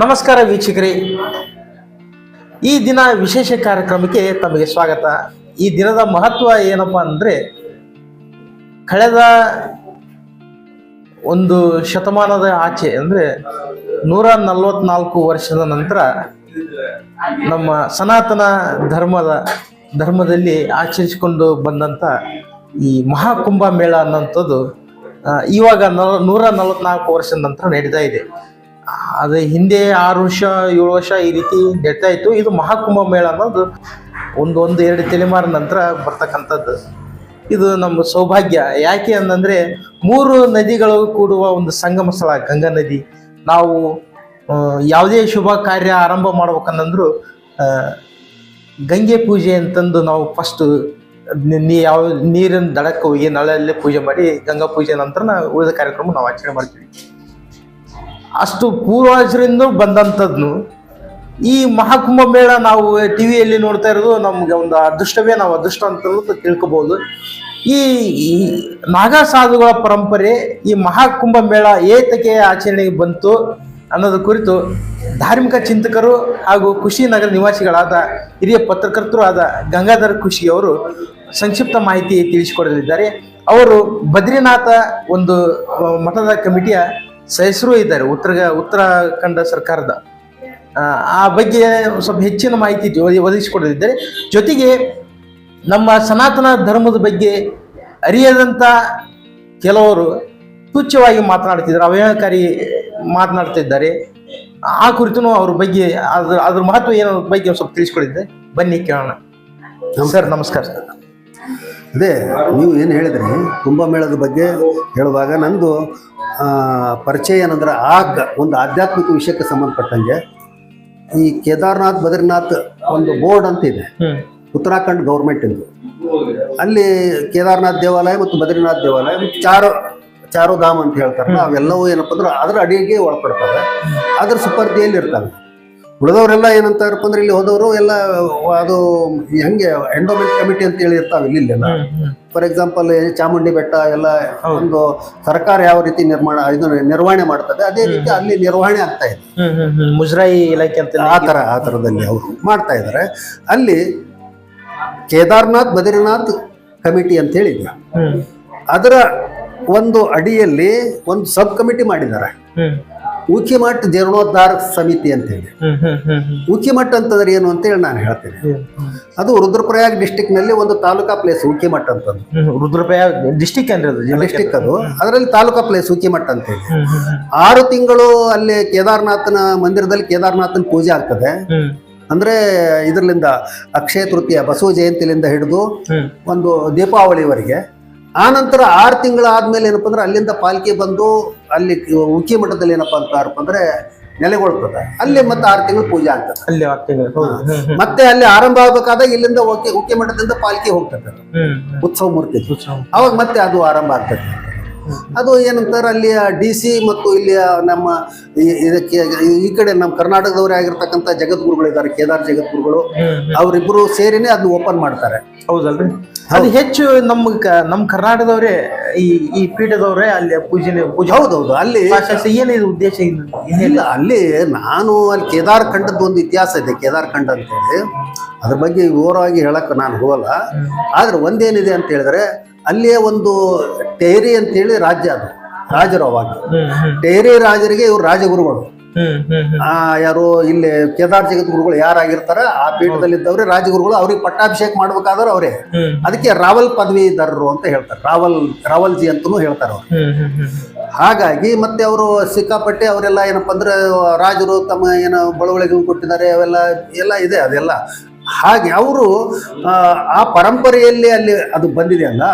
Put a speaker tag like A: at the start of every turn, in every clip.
A: ನಮಸ್ಕಾರ ವೀಕ್ಷಕರೇ. ಈ ದಿನ ವಿಶೇಷ ಕಾರ್ಯಕ್ರಮಕ್ಕೆ ತಮಗೆ ಸ್ವಾಗತ. ಈ ದಿನದ ಮಹತ್ವ ಏನಪ್ಪ ಅಂದರೆ, ಕಳೆದ ಒಂದು ಶತಮಾನದ ಆಚೆ, ಅಂದರೆ ನೂರ ನಲವತ್ನಾಲ್ಕು ವರ್ಷದ ನಂತರ ನಮ್ಮ ಸನಾತನ ಧರ್ಮದ, ಧರ್ಮದಲ್ಲಿ ಆಚರಿಸಿಕೊಂಡು ಬಂದಂಥ ಈ ಮಹಾಕುಂಭ ಮೇಳ ಅನ್ನೋಂಥದ್ದು ಇವಾಗ ನೂರ ನಲವತ್ನಾಲ್ಕು ವರ್ಷದ ನಂತರ ನಡೀತಾ ಇದೆ. ಅದು ಹಿಂದೆ ಆರು ವರ್ಷ, ಏಳು ವರ್ಷ ಈ ರೀತಿ ನಡೀತಾ ಇತ್ತು. ಇದು ಮಹಾಕುಂಭ ಮೇಳ ಅನ್ನೋದು ಒಂದು ಒಂದು, ಎರಡು ತಲೆಮಾರಿನ ನಂತರ ಬರ್ತಕ್ಕಂಥದ್ದು. ಇದು ನಮ್ಮ ಸೌಭಾಗ್ಯ. ಯಾಕೆ ಅಂತಂದರೆ ಮೂರು ನದಿಗಳು ಕೂಡುವ ಒಂದು ಸಂಗಮ ಸ್ಥಳ, ಗಂಗಾ ನದಿ. ನಾವು ಯಾವುದೇ ಶುಭ ಕಾರ್ಯ ಆರಂಭ ಮಾಡ್ಬೇಕಂದ್ರು ಗಂಗೆ ಪೂಜೆ ಅಂತಂದು ನಾವು ಫಸ್ಟ್ ನೀ ಯಾವ, ನೀರಿನ ದಡಕ್ಕೆ ಹೋಗಿ ನಳಲ್ಲಿ ಪೂಜೆ ಮಾಡಿ ಗಂಗಾ ಪೂಜೆ ನಂತರ ಉಳಿದ ಕಾರ್ಯಕ್ರಮ ನಾವು ಆಚರಣೆ ಮಾಡ್ತೀವಿ. ಅಷ್ಟು ಪೂರ್ವಜರಿಂದ ಬಂದಂಥದ್ದು ಈ ಮಹಾಕುಂಭ ಮೇಳ ನಾವು ಟಿ ವಿಯಲ್ಲಿ ನೋಡ್ತಾ ಇರೋದು ನಮ್ಗೆ ಒಂದು ಅದೃಷ್ಟವೇ, ನಾವು ಅದೃಷ್ಟ ಅಂತ ತಿಳ್ಕೊಬಹುದು ಈ ನಾಗಾ ಸಾಧುಗಳ ಪರಂಪರೆ, ಈ ಮಹಾಕುಂಭ ಮೇಳ ಏತಕ್ಕೆ ಆಚರಣೆಗೆ ಬಂತು ಅನ್ನೋದ್ರ ಕುರಿತು ಧಾರ್ಮಿಕ ಚಿಂತಕರು ಹಾಗೂ ಕುಶಿನಗರ ನಿವಾಸಿಗಳಾದ ಹಿರಿಯ ಪತ್ರಕರ್ತರು ಆದ ಗಂಗಾಧರ ಖುಷಿ ಅವರು ಸಂಕ್ಷಿಪ್ತ ಮಾಹಿತಿ ತಿಳಿಸಿಕೊಡಲಿದ್ದಾರೆ. ಅವರು ಬದ್ರಿನಾಥ ಒಂದು ಮಠದ ಕಮಿಟಿಯ ಸದಸ್ಯರು ಇದ್ದಾರೆ ಉತ್ತರ ಉತ್ತರಾಖಂಡ ಸರ್ಕಾರದ. ಆ, ಬಗ್ಗೆ ಸ್ವಲ್ಪ ಹೆಚ್ಚಿನ ಮಾಹಿತಿ ಒದಗಿಸಿಕೊಡದಿದ್ದರೆ ಒದಗಿಸಿಕೊಡಲಿದ್ದಾರೆ ಜೊತೆಗೆ ನಮ್ಮ ಸನಾತನ ಧರ್ಮದ ಬಗ್ಗೆ ಅರಿಯದಂಥ ಕೆಲವರು ತುಚ್ಛವಾಗಿ ಮಾತನಾಡ್ತಿದ್ದಾರೆ ಅವಹೇಳನಕಾರಿ ಮಾತನಾಡ್ತಿದ್ದಾರೆ. ಆ ಕುರಿತು ಅವ್ರ ಬಗ್ಗೆ ಅದ್ರ ಅದ್ರ ಮಹತ್ವ ಏನೋ ಬಗ್ಗೆ ಸ್ವಲ್ಪ ತಿಳಿಸ್ಕೊಡಿದ್ದೆ ಬನ್ನಿ ಕೇಳೋಣ. ಸರ್ ನಮಸ್ಕಾರ ಸರ್.
B: ಅದೇ ನೀವು ಏನು ಹೇಳಿದ್ರಿ? ಕುಂಭಮೇಳದ ಬಗ್ಗೆ ಹೇಳುವಾಗ ನಂದು ಪರಿಚಯ ಏನಂದ್ರೆ ಆಗ ಒಂದು ಆಧ್ಯಾತ್ಮಿಕ ವಿಷಯಕ್ಕೆ ಸಂಬಂಧಪಟ್ಟಂಗೆ ಈ ಕೇದಾರ್ನಾಥ್ ಬದ್ರಿನಾಥ್ ಒಂದು ಬೋರ್ಡ್ ಅಂತ ಇದೆ. ಉತ್ತರಾಖಂಡ್ ಗೌರ್ಮೆಂಟಿಂದು ಅಲ್ಲಿ ಕೇದಾರ್ನಾಥ್ ದೇವಾಲಯ ಮತ್ತು ಬದ್ರಿನಾಥ್ ದೇವಾಲಯ ಮತ್ತು ಚಾರು ಚಾರುಧಾಮ್ ಅಂತ ಹೇಳ್ತಾರೆ ಅವೆಲ್ಲವೂ ಏನಪ್ಪ ಅಂದ್ರೆ ಅದರ ಅಡಿಗೆ ಒಳಪಡ್ತವೆ. ಅದ್ರ ಸುಪರ್ದಿಯಲ್ಲಿ ಇರ್ತವೆ ಉಳಿದವರೆಲ್ಲ ಏನಂತಾರಪ್ಪ ಅಂದ್ರೆ ಇಲ್ಲಿ ಹೋದವರು ಎಲ್ಲ ಅದು ಹೆಂಗೆ ಎಂಡೋಮೆಂಟ್ ಕಮಿಟಿ ಅಂತ ಹೇಳಿ ಇರ್ತಾವೆ ಇಲ್ಲಿ ಇಲ್ಲೆಲ್ಲ. ಫಾರ್ ಎಕ್ಸಾಂಪಲ್ ಚಾಮುಂಡಿ ಬೆಟ್ಟ ಎಲ್ಲ ಒಂದು ಸರ್ಕಾರ ಯಾವ ರೀತಿ ನಿರ್ಮಾಣ ಇದು ನಿರ್ವಹಣೆ ಮಾಡ್ತದೆ ಅದೇ ರೀತಿ ಅಲ್ಲಿ ನಿರ್ವಹಣೆ ಆಗ್ತಾ ಇದೆ.
A: ಮುಜರಾಯಿ ಇಲಾಖೆ ಅಂತ
B: ಆ ಥರ ಆ ಥರದಲ್ಲಿ ಅವರು ಮಾಡ್ತಾ ಇದ್ದಾರೆ. ಅಲ್ಲಿ ಕೇದಾರ್ನಾಥ್ ಬದ್ರಿನಾಥ್ ಕಮಿಟಿ ಅಂತ ಹೇಳಿದ್ರು ಅದರ ಒಂದು ಅಡಿಯಲ್ಲಿ ಒಂದು ಸಬ್ ಕಮಿಟಿ ಮಾಡಿದ್ದಾರೆ. ಉಕಿಮಠ್ ಜೀರ್ಣೋದ್ಧಾರ ಸಮಿತಿ ಅಂತ ಹೇಳಿ.
A: ಹ್ಮ್ ಹ್ಮ್ ಹ್ಮ್ ಹ್ಮ್.
B: ಉಕಿಮಠ್ ಅಂತಂದ್ರೆ ಏನು ಅಂತೇಳಿ ನಾನು ಹೇಳ್ತೇನೆ. ಅದು ರುದ್ರಪ್ರಯಾಗ್ ಡಿಸ್ಟಿಕ್ನಲ್ಲಿ ಒಂದು ತಾಲೂಕಾ ಪ್ಲೇಸ್ ಉಕಿಮಠ್ ಅಂತಂದು
A: ರುದ್ರಪ್ರಯಾಗ್ ರುದ್ರಪ್ರಯ ಡಿಸ್ಟಿಕ್ ಅಂದ್ರೆ
B: ಡಿಸ್ಟಿಕ್ ಅದು. ಅದರಲ್ಲಿ ತಾಲೂಕಾ ಪ್ಲೇಸ್ ಉಕಿಮಠ್ ಅಂತ ಹೇಳಿ.
A: ಹ್ಮ್ ಹ್ಮ್
B: ಆರು ತಿಂಗಳು ಅಲ್ಲಿ ಕೇದಾರನಾಥನ ಮಂದಿರದಲ್ಲಿ ಕೇದಾರನಾಥನ ಪೂಜೆ ಆಗ್ತದೆ. ಅಂದ್ರೆ ಇದರಿಂದ ಅಕ್ಷಯ ತೃತೀಯ ಬಸವ ಜಯಂತಿಲಿಂದ ಹಿಡಿದು ಒಂದು ದೀಪಾವಳಿವರೆಗೆ. ಆ ನಂತರ ಆರು ತಿಂಗಳಾದ್ಮೇಲೆ ಏನಪ್ಪ ಅಂದ್ರೆ ಅಲ್ಲಿಂದ ಪಾಲ್ಕಿ ಬಂದು ಅಲ್ಲಿ ಉಕ್ಕಿ ಮಠದಲ್ಲಿ ಏನಪ್ಪ ಅಂತಾರಪ್ಪ ಅಂದ್ರೆ ನೆಲೆಗೊಳ್ತದ. ಅಲ್ಲಿ ಮತ್ತೆ ಆರು ತಿಂಗಳು ಪೂಜೆ ಆಗ್ತದೆ.
A: ಅಲ್ಲಿ
B: ಮತ್ತೆ ಅಲ್ಲಿ ಆರಂಭ ಆಗ್ಬೇಕಾದಾಗ ಇಲ್ಲಿಂದ ಉಕ್ಕಿ ಉಕ್ಕಿ ಮಠದಿಂದ ಪಾಲ್ಕಿ ಹೋಗ್ತದೆ ಉತ್ಸವ ಮೂರ್ತಿ. ಅವಾಗ ಮತ್ತೆ ಅದು ಆರಂಭ ಆಗ್ತದೆ. ಅದು ಏನಂತಾರೆ ಅಲ್ಲಿಯ ಡಿ ಸಿ ಮತ್ತು ಇಲ್ಲಿಯ ನಮ್ಮ ಈ- ಇದಕ್ಕೆ ಈ ಕಡೆ ನಮ್ಮ ಕರ್ನಾಟಕದವರೇ ಆಗಿರ್ತಕ್ಕಂಥ ಜಗದ್ಗುರುಗಳು ಇದ್ದಾರೆ ಕೇದಾರ್ ಜಗದ್ಗುರುಗಳು. ಅವರಿಬ್ಬರು ಸೇರಿನೇ ಅದನ್ನ ಓಪನ್ ಮಾಡ್ತಾರೆ.
A: ಹೌದಲ್ರಿ? ಅದು ಹೆಚ್ಚು ನಮ್ಮ ನಮ್ಮ ಕರ್ನಾಟಕದವರೇ ಈ ಈ ಪೀಠದವರೇ ಅಲ್ಲಿ ಪೂಜೆ ಪೂಜೆ
B: ಹೌದೌದು. ಅಲ್ಲಿ
A: ಏನೇನು ಏನಿದೆ ಉದ್ದೇಶ ಇಲ್ಲ
B: ಅಲ್ಲಿ ನಾನು ಅಲ್ಲಿ ಕೇದಾರ್ ಖಂಡದ ಒಂದು ಇತಿಹಾಸ ಇದೆ ಕೇದಾರ್ ಖಂಡ ಅಂತ ಹೇಳಿ ಅದ್ರ ಬಗ್ಗೆ ವಿವರವಾಗಿ ಹೇಳಕ್ಕೆ ನಾನು ಹೋಗಲ್ಲ. ಆದ್ರೆ ಒಂದೇನಿದೆ ಅಂತ ಹೇಳಿದ್ರೆ ಅಲ್ಲಿಯೇ ಒಂದು ಟೇರಿ ಅಂತೇಳಿ ರಾಜ್ಯ ಅದು ರಾಜರು ಅವಾಗ. ಟೇರಿ ರಾಜರಿಗೆ ಇವ್ರು ರಾಜಗುರುಗಳು. ಆ ಯಾರು ಇಲ್ಲಿ ಕೇದಾರ್ ಜಗತ್ ಗುರುಗಳು ಯಾರಾಗಿರ್ತಾರ ಆ ಪೀಠದಲ್ಲಿದ್ದವ್ರೆ ರಾಜಗುರುಗಳು ಅವ್ರಿಗೆ ಪಟ್ಟಾಭಿಷೇಕ ಮಾಡ್ಬೇಕಾದ್ರೆ ಅವರೇ. ಅದಕ್ಕೆ ರಾವಲ್ ಪದವೀಧರರು ಅಂತ ಹೇಳ್ತಾರೆ ರಾವಲ್ ರಾವಲ್ಜಿ ಅಂತಲೂ ಹೇಳ್ತಾರೆ ಅವ್ರು. ಹಾಗಾಗಿ ಮತ್ತೆ ಅವರು ಸಿಕ್ಕಾಪಟ್ಟೆ ಅವರೆಲ್ಲ ಏನಪ್ಪ ಅಂದ್ರೆ ರಾಜರು ತಮ್ಮ ಏನೋ ಬಳುವಳಿಗಳು ಕೊಟ್ಟಿದ್ದಾರೆ ಅವೆಲ್ಲ ಎಲ್ಲ ಇದೆ ಅದೆಲ್ಲ. ಹಾಗೆ ಅವರು ಆ ಪರಂಪರೆಯಲ್ಲಿ ಅಲ್ಲಿ ಅದು ಬಂದಿದೆ ಅಲ್ಲ?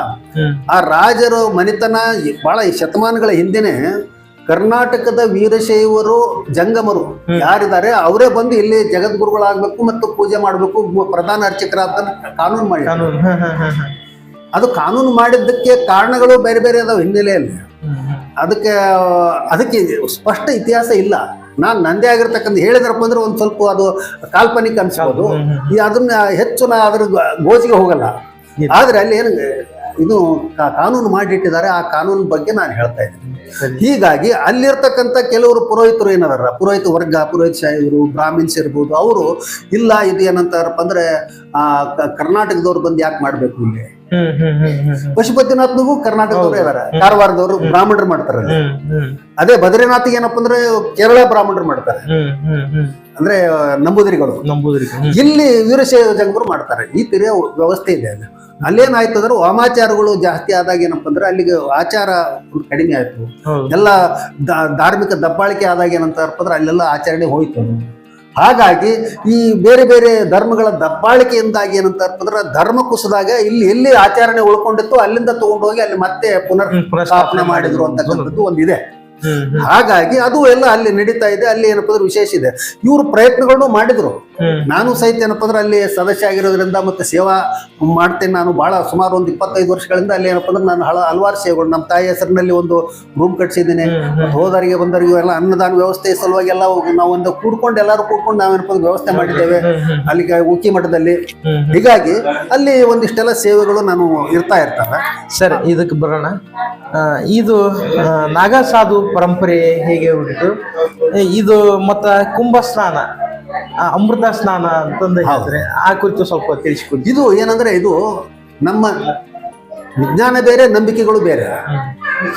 B: ಆ ರಾಜರು ಮನೆತನ ಬಹಳ ಈ ಶತಮಾನಗಳ ಹಿಂದೆನೆ ಕರ್ನಾಟಕದ ವೀರಶೈವರು ಜಂಗಮರು ಯಾರಿದ್ದಾರೆ? ಅವರೇ ಬಂದು ಇಲ್ಲಿ ಜಗದ್ಗುರುಗಳಾಗಬೇಕು ಮತ್ತು ಪೂಜೆ ಮಾಡಬೇಕು ಪ್ರಧಾನ ಅರ್ಚಕರಾದ ಕಾನೂನು ಮಾಡಿ ಅದು ಕಾನೂನು ಮಾಡಿದ್ದಕ್ಕೆ ಕಾರಣಗಳು ಬೇರೆ ಬೇರೆ ಅದಾವ ಹಿನ್ನೆಲೆಯಲ್ಲಿ. ಅದಕ್ಕೆ ಅದಕ್ಕೆ ಸ್ಪಷ್ಟ ಇತಿಹಾಸ ಇಲ್ಲ. ನಾನು ನಂದೇ ಆಗಿರ್ತಕ್ಕಂಥ ಹೇಳಿದ್ರಪ್ಪ ಅಂದ್ರೆ ಒಂದು ಸ್ವಲ್ಪ ಅದು ಕಾಲ್ಪನಿಕ ಅನ್ಸ್ಬೋದು. ಈ ಅದನ್ನ ಹೆಚ್ಚು ನಾ ಅದ್ರ ಗೋಜಿಗೆ ಹೋಗಲ್ಲ. ಆದ್ರೆ ಅಲ್ಲಿ ಏನು ಇದು ಕಾನೂನು ಮಾಡಿಟ್ಟಿದ್ದಾರೆ ಆ ಕಾನೂನು ಬಗ್ಗೆ ನಾನು ಹೇಳ್ತಾ ಇದ್ದೀನಿ. ಹೀಗಾಗಿ ಅಲ್ಲಿರ್ತಕ್ಕಂಥ ಕೆಲವರು ಪುರೋಹಿತರು ಏನದಾರ? ಪುರೋಹಿತ ವರ್ಗ ಪುರೋಹಿತ ಶಾಹಿರು ಬ್ರಾಹ್ಮಿನ್ಸ್ ಇರ್ಬೋದು ಅವರು ಇಲ್ಲ ಇದು ಏನಂತಾರಪ್ಪ ಅಂದ್ರೆ ಆ ಕರ್ನಾಟಕದವ್ರು ಬಂದು ಯಾಕೆ ಮಾಡ್ಬೇಕು ಇಲ್ಲಿ? ಪಶುಪತಿನಾಥ್ನಿಗೂ ಕರ್ನಾಟಕದವ್ರು ಇದಾರೆ. ಕಾರವಾರದವರು ಬ್ರಾಹ್ಮಣರು ಮಾಡ್ತಾರೆ ಅದೇ ಬದ್ರಿನಾಥ್ ಏನಪ್ಪ ಅಂದ್ರೆ ಕೇರಳ ಬ್ರಾಹ್ಮಣರು ಮಾಡ್ತಾರೆ. ಅಂದ್ರೆ ನಂಬೂದರಿಗಳು. ಇಲ್ಲಿ ವೀರಶೈವ ಜಂಗರು ಮಾಡ್ತಾರೆ. ಈ ತೀರ ವ್ಯವಸ್ಥೆ ಇದೆ ಅಲ್ಲಿ. ಅಲ್ಲೇನಾಯ್ತು ಅಂದ್ರೆ ವಾಮಾಚಾರಗಳು ಜಾಸ್ತಿ ಆದಾಗ ಏನಪ್ಪ ಅಂದ್ರೆ ಅಲ್ಲಿಗೆ ಆಚಾರ ಒಂದು ಕಡಿಮೆ ಆಯ್ತು. ಎಲ್ಲ ಧಾರ್ಮಿಕ ದಬ್ಬಾಳಿಕೆ ಆದಾಗ ಏನಂತಾರಪ್ಪ ಅಂದ್ರೆ ಅಲ್ಲೆಲ್ಲ ಆಚರಣೆ ಹೋಯ್ತು ಅದು. ಹಾಗಾಗಿ ಈ ಬೇರೆ ಬೇರೆ ಧರ್ಮಗಳ ದಬ್ಬಾಳಿಕೆಯಿಂದಾಗಿ ಏನಂತ ಅಂದ್ರೆ ಧರ್ಮ ಕುಸಿದಾಗ ಇಲ್ಲಿ ಎಲ್ಲಿ ಆಚರಣೆ ಉಳ್ಕೊಂಡಿತ್ತು ಅಲ್ಲಿಂದ ತಗೊಂಡೋಗಿ ಅಲ್ಲಿ ಮತ್ತೆ ಪುನರ್ ಸ್ಥಾಪನೆ ಮಾಡಿದ್ರು ಅಂತಕ್ಕಂಥದ್ದು ಒಂದಿದೆ. ಹಾಗಾಗಿ ಅದು ಎಲ್ಲ ಅಲ್ಲಿ ನಡೀತಾ ಇದೆ. ಅಲ್ಲಿ ಏನಪ್ಪ ಅಂದ್ರೆ ವಿಶೇಷ ಇದೆ. ಇವರು ಪ್ರಯತ್ನಗಳನ್ನು ಮಾಡಿದ್ರು. ನಾನು ಸಹಿತ ಏನಪ್ಪ ಅಂದ್ರೆ ಅಲ್ಲಿ ಸದಸ್ಯ ಆಗಿರೋದ್ರಿಂದ ಮತ್ತೆ ಸೇವಾ ಮಾಡ್ತೇನೆ ನಾನು ಬಹಳ ಸುಮಾರು ಒಂದು ಇಪ್ಪತ್ತೈದು ವರ್ಷಗಳಿಂದ ಅಲ್ಲಿ ಏನಪ್ಪ ಅಂದ್ರೆ ನಾನು ಹಳ ಹಲವಾರು ಸೇವೆಗಳು. ನಮ್ಮ ತಾಯಿ ಹೆಸರಿನಲ್ಲಿ ಒಂದು ರೂಮ್ ಕಟ್ಸಿದ್ದೀನಿ.
A: ಹೋದವರಿಗೆ ಹ್ಮ್.
B: ಮತ್ತು ಹೋದರಿಗೆ ಬಂದವರಿಗೂ ಎಲ್ಲ ಅನ್ನದಾನ ವ್ಯವಸ್ಥೆ ಸಲುವಾಗಿ ಎಲ್ಲ ನಾವು ಒಂದು ಕೂಡ್ಕೊಂಡು ಎಲ್ಲರೂ ಕೂಡ್ಕೊಂಡು ನಾವೇನಪ್ಪ ಅಂದ್ರೆ ವ್ಯವಸ್ಥೆ ಮಾಡಿದ್ದೇವೆ. ಅಲ್ಲಿಗೆ ಉಕ್ಕಿ ಮಠದಲ್ಲಿ. ಹೀಗಾಗಿ ಅಲ್ಲಿ ಒಂದಿಷ್ಟೆಲ್ಲ ಸೇವೆಗಳು ನಾನು ಇರ್ತಾ ಇರ್ತವೆ.
A: ಸರಿ ಇದಕ್ಕೆ ಬರೋಣ. ಇದು ನಾಗಸಾಧು ಪರಂಪರೆ ಹೇಗೆ ಉಂಟು? ಇದು ಮತ್ತ ಕುಂಭ ಸ್ನಾನ ಆ, ಅಮೃತ ಸ್ನಾನ ಅಂತಂದು ಹೇಳಿದ್ರೆ ಆ ಕುರಿತು ಸ್ವಲ್ಪ ತಿಳಿಸ್ಕೊಡಿ.
B: ಇದು ಏನಂದ್ರೆ ಇದು ನಮ್ಮ ವಿಜ್ಞಾನ ಬೇರೆ ನಂಬಿಕೆಗಳು ಬೇರೆ.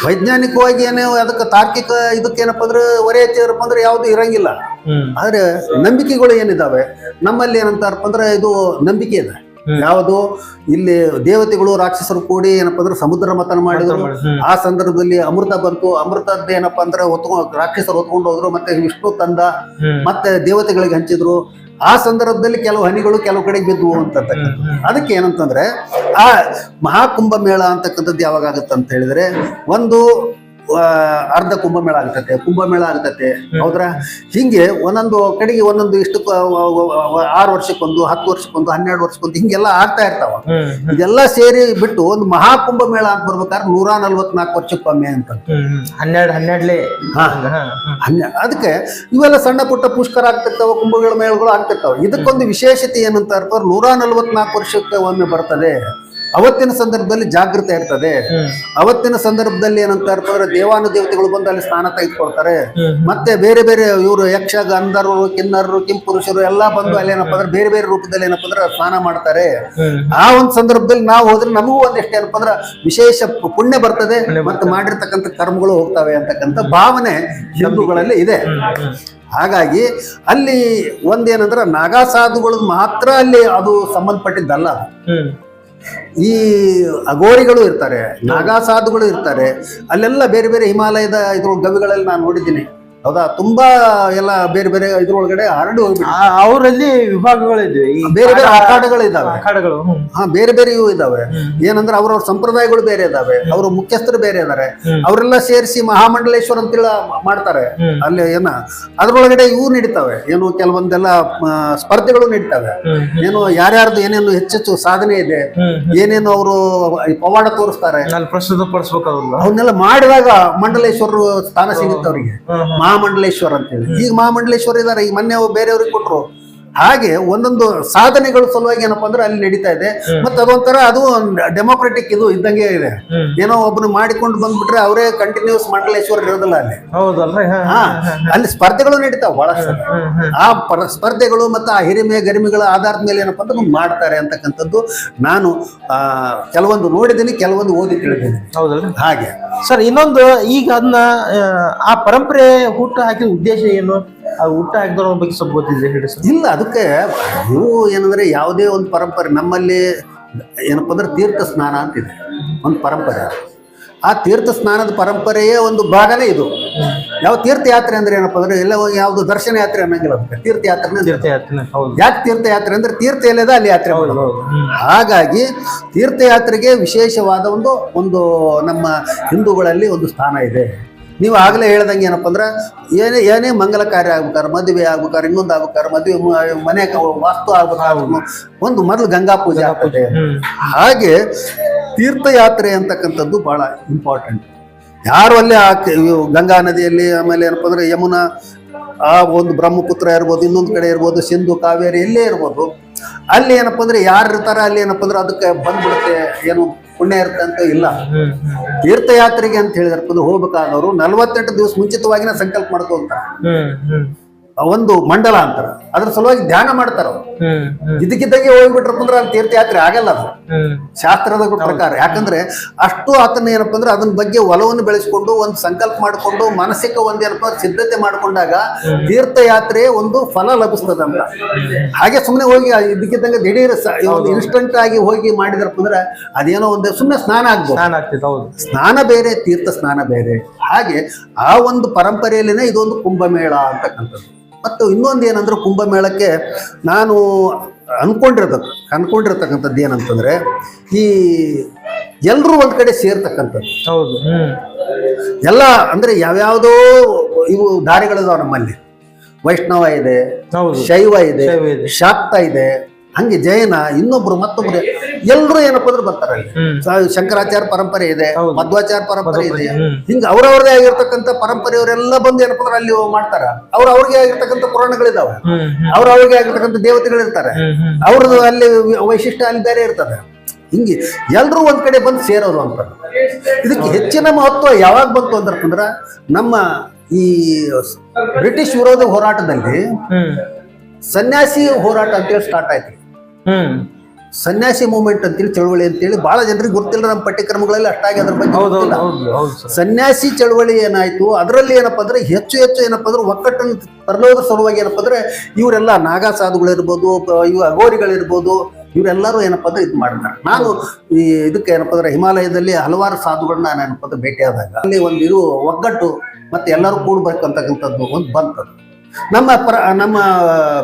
B: ವೈಜ್ಞಾನಿಕವಾಗಿ ಏನೇ ಅದಕ್ಕೆ ತಾರ್ಕಿಕ ಇದಕ್ಕೇನಪ್ಪ ಅಂದ್ರೆ ಒರೆ ಹಚ್ಚಿದ್ರಪ್ಪ ಅಂದ್ರೆ ಯಾವುದು ಇರಂಗಿಲ್ಲ. ಆದ್ರೆ ನಂಬಿಕೆಗಳು ಏನಿದಾವೆ? ನಮ್ಮಲ್ಲಿ ಏನಂತಾರಪ್ಪ ಅಂದ್ರೆ ಇದು ನಂಬಿಕೆ ಇದೆ. ಯಾವುದು? ಇಲ್ಲಿ ದೇವತೆಗಳು ರಾಕ್ಷಸರು ಕೂಡಿ ಏನಪ್ಪ ಅಂದ್ರೆ ಸಮುದ್ರ ಮತನ ಮಾಡಿದ್ರು. ಆ ಸಂದರ್ಭದಲ್ಲಿ ಅಮೃತ ಬಂತು. ಅಮೃತದ್ದು ಏನಪ್ಪಾ ಅಂದ್ರೆ ಹೊತ್ಕೊಂಡು ರಾಕ್ಷಸರು ಹೊತ್ಕೊಂಡು ಹೋದ್ರು ಮತ್ತೆ ವಿಷ್ಣು ತಂದ ಮತ್ತೆ ದೇವತೆಗಳಿಗೆ ಹಂಚಿದ್ರು. ಆ ಸಂದರ್ಭದಲ್ಲಿ ಕೆಲವು ಹನಿಗಳು ಕೆಲವು ಕಡೆ ಬಿದ್ದುವು ಅಂತಕ್ಕಂಥದ್ದು. ಅದಕ್ಕೆ ಏನಂತಂದ್ರೆ ಆ ಮಹಾಕುಂಭ ಮೇಳ ಅಂತಕ್ಕಂಥದ್ದು ಯಾವಾಗ ಆಗುತ್ತೆ ಅಂತ ಹೇಳಿದ್ರೆ ಒಂದು ಅರ್ಧ ಕುಂಭಮೇಳ ಆಗ್ತತೆ ಕುಂಭಮೇಳ ಆಗ್ತತೆ ಹೌದ್ರ? ಹಿಂಗೆ ಒಂದೊಂದು ಕಡೆಗೆ ಒಂದೊಂದು ಇಷ್ಟು ಆರು ವರ್ಷಕ್ಕೊಂದು ಹತ್ತು ವರ್ಷಕ್ಕೊಂದು ಹನ್ನೆರಡು ವರ್ಷಕ್ಕೊಂದು ಹಿಂಗೆಲ್ಲ ಆಗ್ತಾ ಇರ್ತಾವ. ಇದೆಲ್ಲ ಸೇರಿ ಬಿಟ್ಟು ಒಂದು ಮಹಾಕುಂಭ ಮೇಳ ಅಂತ ಬರ್ಬೇಕಾದ್ರೆ ನೂರ ನಲ್ವತ್ನಾಲ್ಕು ವರ್ಷಕ್ಕೊಮ್ಮೆ ಅಂತ.
A: ಹನ್ನೆರಡು ಹನ್ನೆರಡ್ಲೆ
B: ಹಾ.
A: ಹಂಗ, ಹಾ, ಹಾ.
B: ಹನ್ನೆ ಅದಕ್ಕೆ ಇವೆಲ್ಲ ಸಣ್ಣ ಪುಟ್ಟ ಪುಷ್ಕರ ಆಗ್ತಿರ್ತಾವ ಕುಂಭಗಳ ಮೇಳಗಳು ಆಗ್ತಿರ್ತಾವ. ಇದಕ್ಕೊಂದು ವಿಶೇಷತೆ ಏನಂತ ಇರ್ತಾರೆ ನೂರ ನಲ್ವತ್ನಾಲ್ಕು ವರ್ಷಕ್ಕೆ ಒಮ್ಮೆ ಬರ್ತದೆ. ಅವತ್ತಿನ ಸಂದರ್ಭದಲ್ಲಿ ಜಾಗೃತಿ ಇರ್ತದೆ. ಅವತ್ತಿನ ಸಂದರ್ಭದಲ್ಲಿ ಏನಂತ ಇರ್ತಾರೆ ದೇವಾನು ದೇವತೆಗಳು ಬಂದು ಅಲ್ಲಿ ಸ್ನಾನ ತೆಗೆದುಕೊಳ್ತಾರೆ. ಮತ್ತೆ ಬೇರೆ ಬೇರೆ ಇವರು ಯಕ್ಷ ಗಂಧರ್ವರು ಕಿನ್ನರರು ಕಿಂಪುರುಷರು ಎಲ್ಲಾ ಬಂದು ಅಲ್ಲಿ ಏನಪ್ಪ ಅಂದ್ರೆ ಬೇರೆ ಬೇರೆ ರೂಪದಲ್ಲಿ ಏನಪ್ಪ ಅಂದ್ರೆ ಸ್ನಾನ ಮಾಡ್ತಾರೆ. ಆ ಒಂದು ಸಂದರ್ಭದಲ್ಲಿ ನಾವು ಹೋದ್ರೆ ನಮಗೂ ಒಂದಿಷ್ಟು ಏನಪ್ಪ ಅಂದ್ರೆ ವಿಶೇಷ ಪುಣ್ಯ ಬರ್ತದೆ ಮತ್ತೆ ಮಾಡಿರ್ತಕ್ಕಂಥ ಕರ್ಮಗಳು ಹೋಗ್ತವೆ ಅಂತಕ್ಕಂಥ ಭಾವನೆ ಹಿಂದೂಗಳಲ್ಲಿ ಇದೆ. ಹಾಗಾಗಿ ಅಲ್ಲಿ ಒಂದೇನಂದ್ರೆ ನಾಗಾ ಸಾಧುಗಳು ಮಾತ್ರ ಅಲ್ಲಿ ಅದು ಸಂಬಂಧಪಟ್ಟಿದ್ದಲ್ಲ. ಈ ಅಗೋರಿಗಳು ಇರ್ತಾರೆ ನಾಗಾಸಾಧುಗಳು ಇರ್ತಾರೆ ಅಲ್ಲೆಲ್ಲ ಬೇರೆ ಬೇರೆ ಹಿಮಾಲಯದ ಇದ್ರ ಗವಿಗಳಲ್ಲಿ ನಾನು ನೋಡಿದ್ದೀನಿ. ಹೌದಾ? ತುಂಬಾ ಎಲ್ಲ ಬೇರೆ ಬೇರೆ ಇದ್ರೊಳಗಡೆ ಹರಡಿ ಹೋಗ್ಬಿಟ್ಟು
A: ಅವರಲ್ಲಿ ವಿಭಾಗಗಳಿದ್ವಿ ಈ
B: ಬೇರೆ ಬೇರೆ ಅಖಾಡಗಳು ಇದಾವೆ
A: ಅಖಾಡಗಳು ಹ್ಮ್.
B: ಹಾ ಬೇರೆ ಬೇರೆ ಇವು ಇದಾವೆ. ಏನಂದ್ರೆ ಅವ್ರವ್ರ ಸಂಪ್ರದಾಯಗಳು ಬೇರೆ ಇದಾವೆ. ಅವ್ರ ಮುಖ್ಯಸ್ಥರು ಬೇರೆ ಇದಾರೆ. ಅವರೆಲ್ಲ ಸೇರಿಸಿ ಮಹಾಮಂಡಲೇಶ್ವರ ಅಂತೇಳಿ ಮಾಡ್ತಾರೆ.
A: ಹ್ಮ್.
B: ಅಲ್ಲಿ ಏನ? ಅದ್ರೊಳಗಡೆ ಇವು ನಡೀತಾವೆ. ಏನು ಕೆಲವೊಂದೆಲ್ಲ ಆ, ಸ್ಪರ್ಧೆಗಳು ನಡೀತಾವೆ.
A: ಹ್ಮ್
B: ಏನು ಯಾರ್ಯಾರ್ದು ಏನೇನು ಹೆಚ್ಚೆಚ್ಚು ಸಾಧನೆ ಇದೆ
A: ಹ್ಮ್
B: ಏನೇನು ಅವರು ಪವಾಡ ತೋರಿಸ್ತಾರೆ.
A: ನಾನು ಪ್ರಸ್ತುತ ಅವನ್ನ
B: ಅವನ್ನೆಲ್ಲ ಮಾಡಿದಾಗ ಮಂಡಲೇಶ್ವರರು ಸ್ಥಾನ ಸಿಗುತ್ತೆ ಅವರಿಗೆ. ಮಹಾಮಂಡಲೇಶ್ವರ ಅಂತೇಳಿ. ಈಗ ಮಹಾಮಂಡಲೇಶ್ವರ ಇದಾರೆ ಈಗ ಮೊನ್ನೆ ಅವ್ರು ಬೇರೆಯವ್ರಿಗೆ ಕೊಟ್ರು. ಹಾಗೆ ಒಂದೊಂದು ಸಾಧನೆಗಳ ಸಲುವಾಗಿ ಏನಪ್ಪಾ ಅಂದ್ರೆ ಅಲ್ಲಿ ನಡೀತಾ ಇದೆ. ಮತ್ತೆ ಅದೊಂಥರ ಅದು ಡೆಮೋಕ್ರೆಟಿಕ್ ಇದು ಇದ್ದಂಗೆ ಇದೆ. ಏನೋ ಒಬ್ರು ಮಾಡಿಕೊಂಡು ಬಂದ್ಬಿಟ್ರೆ ಅವರೇ ಕಂಟಿನ್ಯೂಸ್ ಮಂಡಲೇಶ್ವರ ಇರೋದಿಲ್ಲ ಅಲ್ಲಿ.
A: ಹಾ
B: ಅಲ್ಲಿ ಸ್ಪರ್ಧೆಗಳು ನಡೀತಾವ ಬಹಳಷ್ಟು. ಆ ಪರ ಸ್ಪರ್ಧೆಗಳು ಮತ್ತೆ ಆ ಹಿರಿಮೆ ಗರಿಮೆಗಳ ಆಧಾರದ ಮೇಲೆ ಏನಪ್ಪ ಅಂದ್ರೆ ಮಾಡ್ತಾರೆ ಅಂತಕ್ಕಂಥದ್ದು ನಾನು ಆ, ಕೆಲವೊಂದು ನೋಡಿದ್ದೀನಿ ಕೆಲವೊಂದು ಓದಿ ತಿಳಿದ್ದೀನಿ
A: ಹೌದಲ್ರಿ?
B: ಹಾಗೆ.
A: ಸರ್ ಇನ್ನೊಂದು ಈಗ ಅದನ್ನ ಆ ಪರಂಪರೆ ಹುಟ್ಟು ಹಾಕಿದ ಉದ್ದೇಶ ಏನು? ಆ ಊಟ ಹಾಕಿದವ್ರ ಬಗ್ಗೆ ಸ್ವಲ್ಪ ಗೊತ್ತಿದೆ ಹೇಳಿ ಸರ್.
B: ಇಲ್ಲ ಅದಕ್ಕೆ ಇವು ಏನಂದ್ರೆ ಯಾವುದೇ ಒಂದು ಪರಂಪರೆ ನಮ್ಮಲ್ಲಿ ಏನಪ್ಪ ಅಂದ್ರೆ ತೀರ್ಥ ಸ್ನಾನ ಅಂತಿದೆ ಒಂದು ಪರಂಪರೆ. ಆ ತೀರ್ಥ ಸ್ನಾನದ ಪರಂಪರೆಯೇ ಒಂದು ಭಾಗನೇ ಇದು. ಯಾವ ತೀರ್ಥಯಾತ್ರೆ ಅಂದ್ರೆ ಏನಪ್ಪ ಅಂದ್ರೆ ಎಲ್ಲ ಯಾವುದು ದರ್ಶನ ಯಾತ್ರೆ ಅನ್ನಂಗಿಲ್ಲ ಅದಕ್ಕೆ. ತೀರ್ಥಯಾತ್ರೆ
A: ತೀರ್ಥಯಾತ್ರೆ ಹೌದು.
B: ಯಾಕೆ ತೀರ್ಥಯಾತ್ರೆ ಅಂದ್ರೆ ತೀರ್ಥ ಎಲ್ಲದ ಅಲ್ಲಿ ಯಾತ್ರೆ ಹಾಗಾಗಿ ತೀರ್ಥಯಾತ್ರೆಗೆ ವಿಶೇಷವಾದ ಒಂದು ಒಂದು ನಮ್ಮ ಹಿಂದೂಗಳಲ್ಲಿ ಒಂದು ಸ್ಥಾನ ಇದೆ. ನೀವು ಆಗಲೇ ಹೇಳ್ದಂಗೆ ಏನಪ್ಪ ಅಂದ್ರೆ ಏನೇ ಏನೇ ಮಂಗಲ ಕಾರ್ಯ ಆಗ್ಬೇಕಾರೆ ಮದುವೆ ಆಗ್ಬೇಕಾರೆ ಇನ್ನೊಂದು ಆಗ್ಬೇಕಾದ್ರೆ ಮದುವೆ ಮನೆ ವಾಸ್ತು ಆಗ್ಬೇಕಾದ್ರು ಒಂದು ಮೊದಲು ಗಂಗಾ ಪೂಜೆ ಆಗ್ತದೆ. ಹಾಗೆ ತೀರ್ಥಯಾತ್ರೆ ಅಂತಕ್ಕಂಥದ್ದು ಬಹಳ ಇಂಪಾರ್ಟೆಂಟ್ ಯಾರು ಅಲ್ಲೇ ಇವು ಗಂಗಾ ನದಿಯಲ್ಲಿ ಆಮೇಲೆ ಏನಪ್ಪ ಅಂದ್ರೆ ಯಮುನಾ ಆ ಒಂದು ಬ್ರಹ್ಮಪುತ್ರ ಇರ್ಬೋದು ಇನ್ನೊಂದು ಕಡೆ ಇರ್ಬೋದು ಸಿಂಧು ಕಾವೇರಿ ಎಲ್ಲೇ ಇರ್ಬೋದು. ಅಲ್ಲಿ ಏನಪ್ಪ ಅಂದ್ರೆ ಯಾರು ಇರ್ತಾರೆ ಅಲ್ಲಿ ಏನಪ್ಪ ಅಂದ್ರೆ ಅದಕ್ಕೆ ಬಂದ್ಬಿಡುತ್ತೆ ಏನು ಪುಣ್ಯ ಇರುತ್ತೆ ಅಂತ ಇಲ್ಲ. ತೀರ್ಥಯಾತ್ರೆಗೆ ಅಂತ ಹೇಳಿದ್ರೆ ಹೋಗ್ಬೇಕಾದವರು ನಲ್ವತ್ತೆಂಟು ದಿವಸ ಮುಂಚಿತವಾಗಿನ ಸಂಕಲ್ಪ ಮಾಡ್ಕೊಂತಾರೆ ಒಂದು ಮಂಡಲ ಅಂತಾರ. ಅದ್ರ ಸಲುವಾಗಿ ಧ್ಯಾನ ಮಾಡ್ತಾರ ಇದಕ್ಕಿದ್ದಾಗೆ ಹೋಗ್ಬಿಟ್ರಪ್ಪ ಅಂದ್ರೆ ಅಲ್ಲಿ ತೀರ್ಥಯಾತ್ರೆ ಆಗಲ್ಲ ಅದು. ಶಾಸ್ತ್ರದ ಪ್ರಕಾರ. ಯಾಕಂದ್ರೆ ಅಷ್ಟು ಆತನ ಏನಪ್ಪ ಅಂದ್ರೆ ಅದನ್ನ ಬಗ್ಗೆ ಒಲವನ್ನು ಬೆಳೆಸ್ಕೊಂಡು ಒಂದು ಸಂಕಲ್ಪ ಮಾಡಿಕೊಂಡು ಮಾನಸಿಕ ಒಂದೇನಪ್ಪ ಏನಪ್ಪ ಸಿದ್ಧತೆ ಮಾಡ್ಕೊಂಡಾಗ ತೀರ್ಥಯಾತ್ರೆ ಒಂದು ಫಲ ಲಭಿಸ್ತದಂತ ಹಾಗೆ ಸುಮ್ಮನೆ ಹೋಗಿ ಇದಕ್ಕಿದ್ದಂಗೆ ದಿಢೀರ್ ಇನ್ಸ್ಟಂಟ್ ಆಗಿ ಹೋಗಿ ಮಾಡಿದ್ರಪ್ಪ ಅಂದ್ರೆ ಅದೇನೋ ಒಂದು ಸುಮ್ಮನೆ ಸ್ನಾನ ಆಗ್ಬೋದು.
A: ಸ್ನಾನ
B: ಬೇರೆ ತೀರ್ಥ ಸ್ನಾನ ಬೇರೆ. ಹಾಗೆ ಆ ಒಂದು ಪರಂಪರೆಯಲ್ಲಿನೇ ಇದೊಂದು ಕುಂಭಮೇಳ ಅಂತಕ್ಕಂಥದ್ದು. ಮತ್ತು ಇನ್ನೊಂದು ಏನಂದ್ರೆ ಕುಂಭಮೇಳಕ್ಕೆ ನಾನು ಅನ್ಕೊಂಡಿರ್ತಕ್ಕ ಅನ್ಕೊಂಡಿರ್ತಕ್ಕಂಥದ್ದು ಏನಂತಂದ್ರೆ ಈ ಎಲ್ಲರೂ ಒಂದು ಕಡೆ ಸೇರ್ತಕ್ಕಂಥದ್ದು.
A: ಹೌದು.
B: ಎಲ್ಲ ಅಂದ್ರೆ ಯಾವ್ಯಾವುದೋ ಇವು ದಾರಿಗಳಿದಾವೆ ನಮ್ಮಲ್ಲಿ. ವೈಷ್ಣವ ಇದೆ
A: ಹೌದು.
B: ಶೈವ ಇದೆ
A: ಶೈವ ಇದೆ.
B: ಶಾಕ್ತ ಇದೆ ಹಂಗೆ ಜೈನ ಇನ್ನೊಬ್ರು ಮತ್ತೊಬ್ರು ಎಲ್ರು ಏನಪ್ಪ ಅಂದ್ರೆ ಬರ್ತಾರೆ ಅಲ್ಲಿ. ಶಂಕರಾಚಾರ್ಯ ಪರಂಪರೆ ಇದೆ. ಮಧ್ವಾಚಾರ ಪರಂಪರೆ ಇದೆ. ಹಿಂಗ ಅವ್ರವ್ರದೇ ಆಗಿರ್ತಕ್ಕಂಥ ಪರಂಪರೆಯವರೆಲ್ಲ ಬಂದು ಏನಪ್ಪ ಅಂದ್ರೆ ಅಲ್ಲಿ ಮಾಡ್ತಾರ. ಅವ್ರ ಅವ್ರಿಗೆ ಆಗಿರ್ತಕ್ಕಂಥ ಪುರಾಣಗಳಿದಾವೆ. ಅವ್ರ ಅವ್ರಿಗೆ ಆಗಿರ್ತಕ್ಕಂಥ ದೇವತೆಗಳಿರ್ತಾರೆ. ಅವ್ರದ್ದು ಅಲ್ಲಿ ವೈಶಿಷ್ಟ್ಯ ಅಲ್ಲಿ ಬೇರೆ ಇರ್ತದೆ. ಹಿಂಗೆ ಎಲ್ರೂ ಒಂದ್ ಕಡೆ ಬಂದು ಸೇರೋರು ಅಂತ. ಇದಕ್ಕೆ ಹೆಚ್ಚಿನ ಮಹತ್ವ ಯಾವಾಗ ಬಂತು ಅಂದ್ರೆ ನಮ್ಮ ಈ ಬ್ರಿಟಿಷ್ ವಿರೋಧ ಹೋರಾಟದಲ್ಲಿ ಸನ್ಯಾಸಿ ಹೋರಾಟ ಅಂತೇಳಿ ಸ್ಟಾರ್ಟ್ ಆಯ್ತು. ಸನ್ಯಾಸಿ ಮೂವ್ಮೆಂಟ್ ಅಂತೇಳಿ ಚಳವಳಿ ಅಂತೇಳಿ ಬಹಳ ಜನರಿಗೆ ಗೊತ್ತಿಲ್ಲ ನಮ್ಮ ಪಠ್ಯಕ್ರಮಗಳಲ್ಲಿ ಅಷ್ಟಾಗಿ ಅದ್ರ ಬಗ್ಗೆ ಗೊತ್ತಿಲ್ಲ. ಸನ್ಯಾಸಿ ಚಳವಳಿ ಏನಾಯ್ತು ಅದರಲ್ಲಿ ಏನಪ್ಪ ಅಂದ್ರೆ ಹೆಚ್ಚು ಹೆಚ್ಚು ಏನಪ್ಪ ಅಂದ್ರೆ ಒಕ್ಕಟ್ಟನ್ನು ತರಲೋದ್ರ ಸಲುವಾಗಿ ಏನಪ್ಪ ಅಂದ್ರೆ ಇವರೆಲ್ಲ ನಾಗಾ ಸಾಧುಗಳಿರ್ಬೋದು ಇವು ಅಗೋರಿಗಳಿರ್ಬೋದು ಇವರೆಲ್ಲರೂ ಏನಪ್ಪ ಅಂದ್ರೆ ಇದು ಮಾಡ್ತಾರೆ ನಾನು ಈ ಇದಕ್ಕೆ ಏನಪ್ಪ ಅಂದ್ರೆ ಹಿಮಾಲಯದಲ್ಲಿ ಹಲವಾರು ಸಾಧುಗಳನ್ನ ನಾನು ಏನಪ್ಪಾ ಅಂದ್ರೆ ಭೇಟಿಯಾದಾಗ ಅಲ್ಲಿ ಒಂದು ಒಗ್ಗಟ್ಟು ಮತ್ತೆ ಎಲ್ಲರೂ ಕೂಡ್ಬೇಕಂತಕ್ಕಂಥದ್ದು ಒಂದು ಬಂತದ್ದು ನಮ್ಮ ಪ್ರ ನಮ್ಮ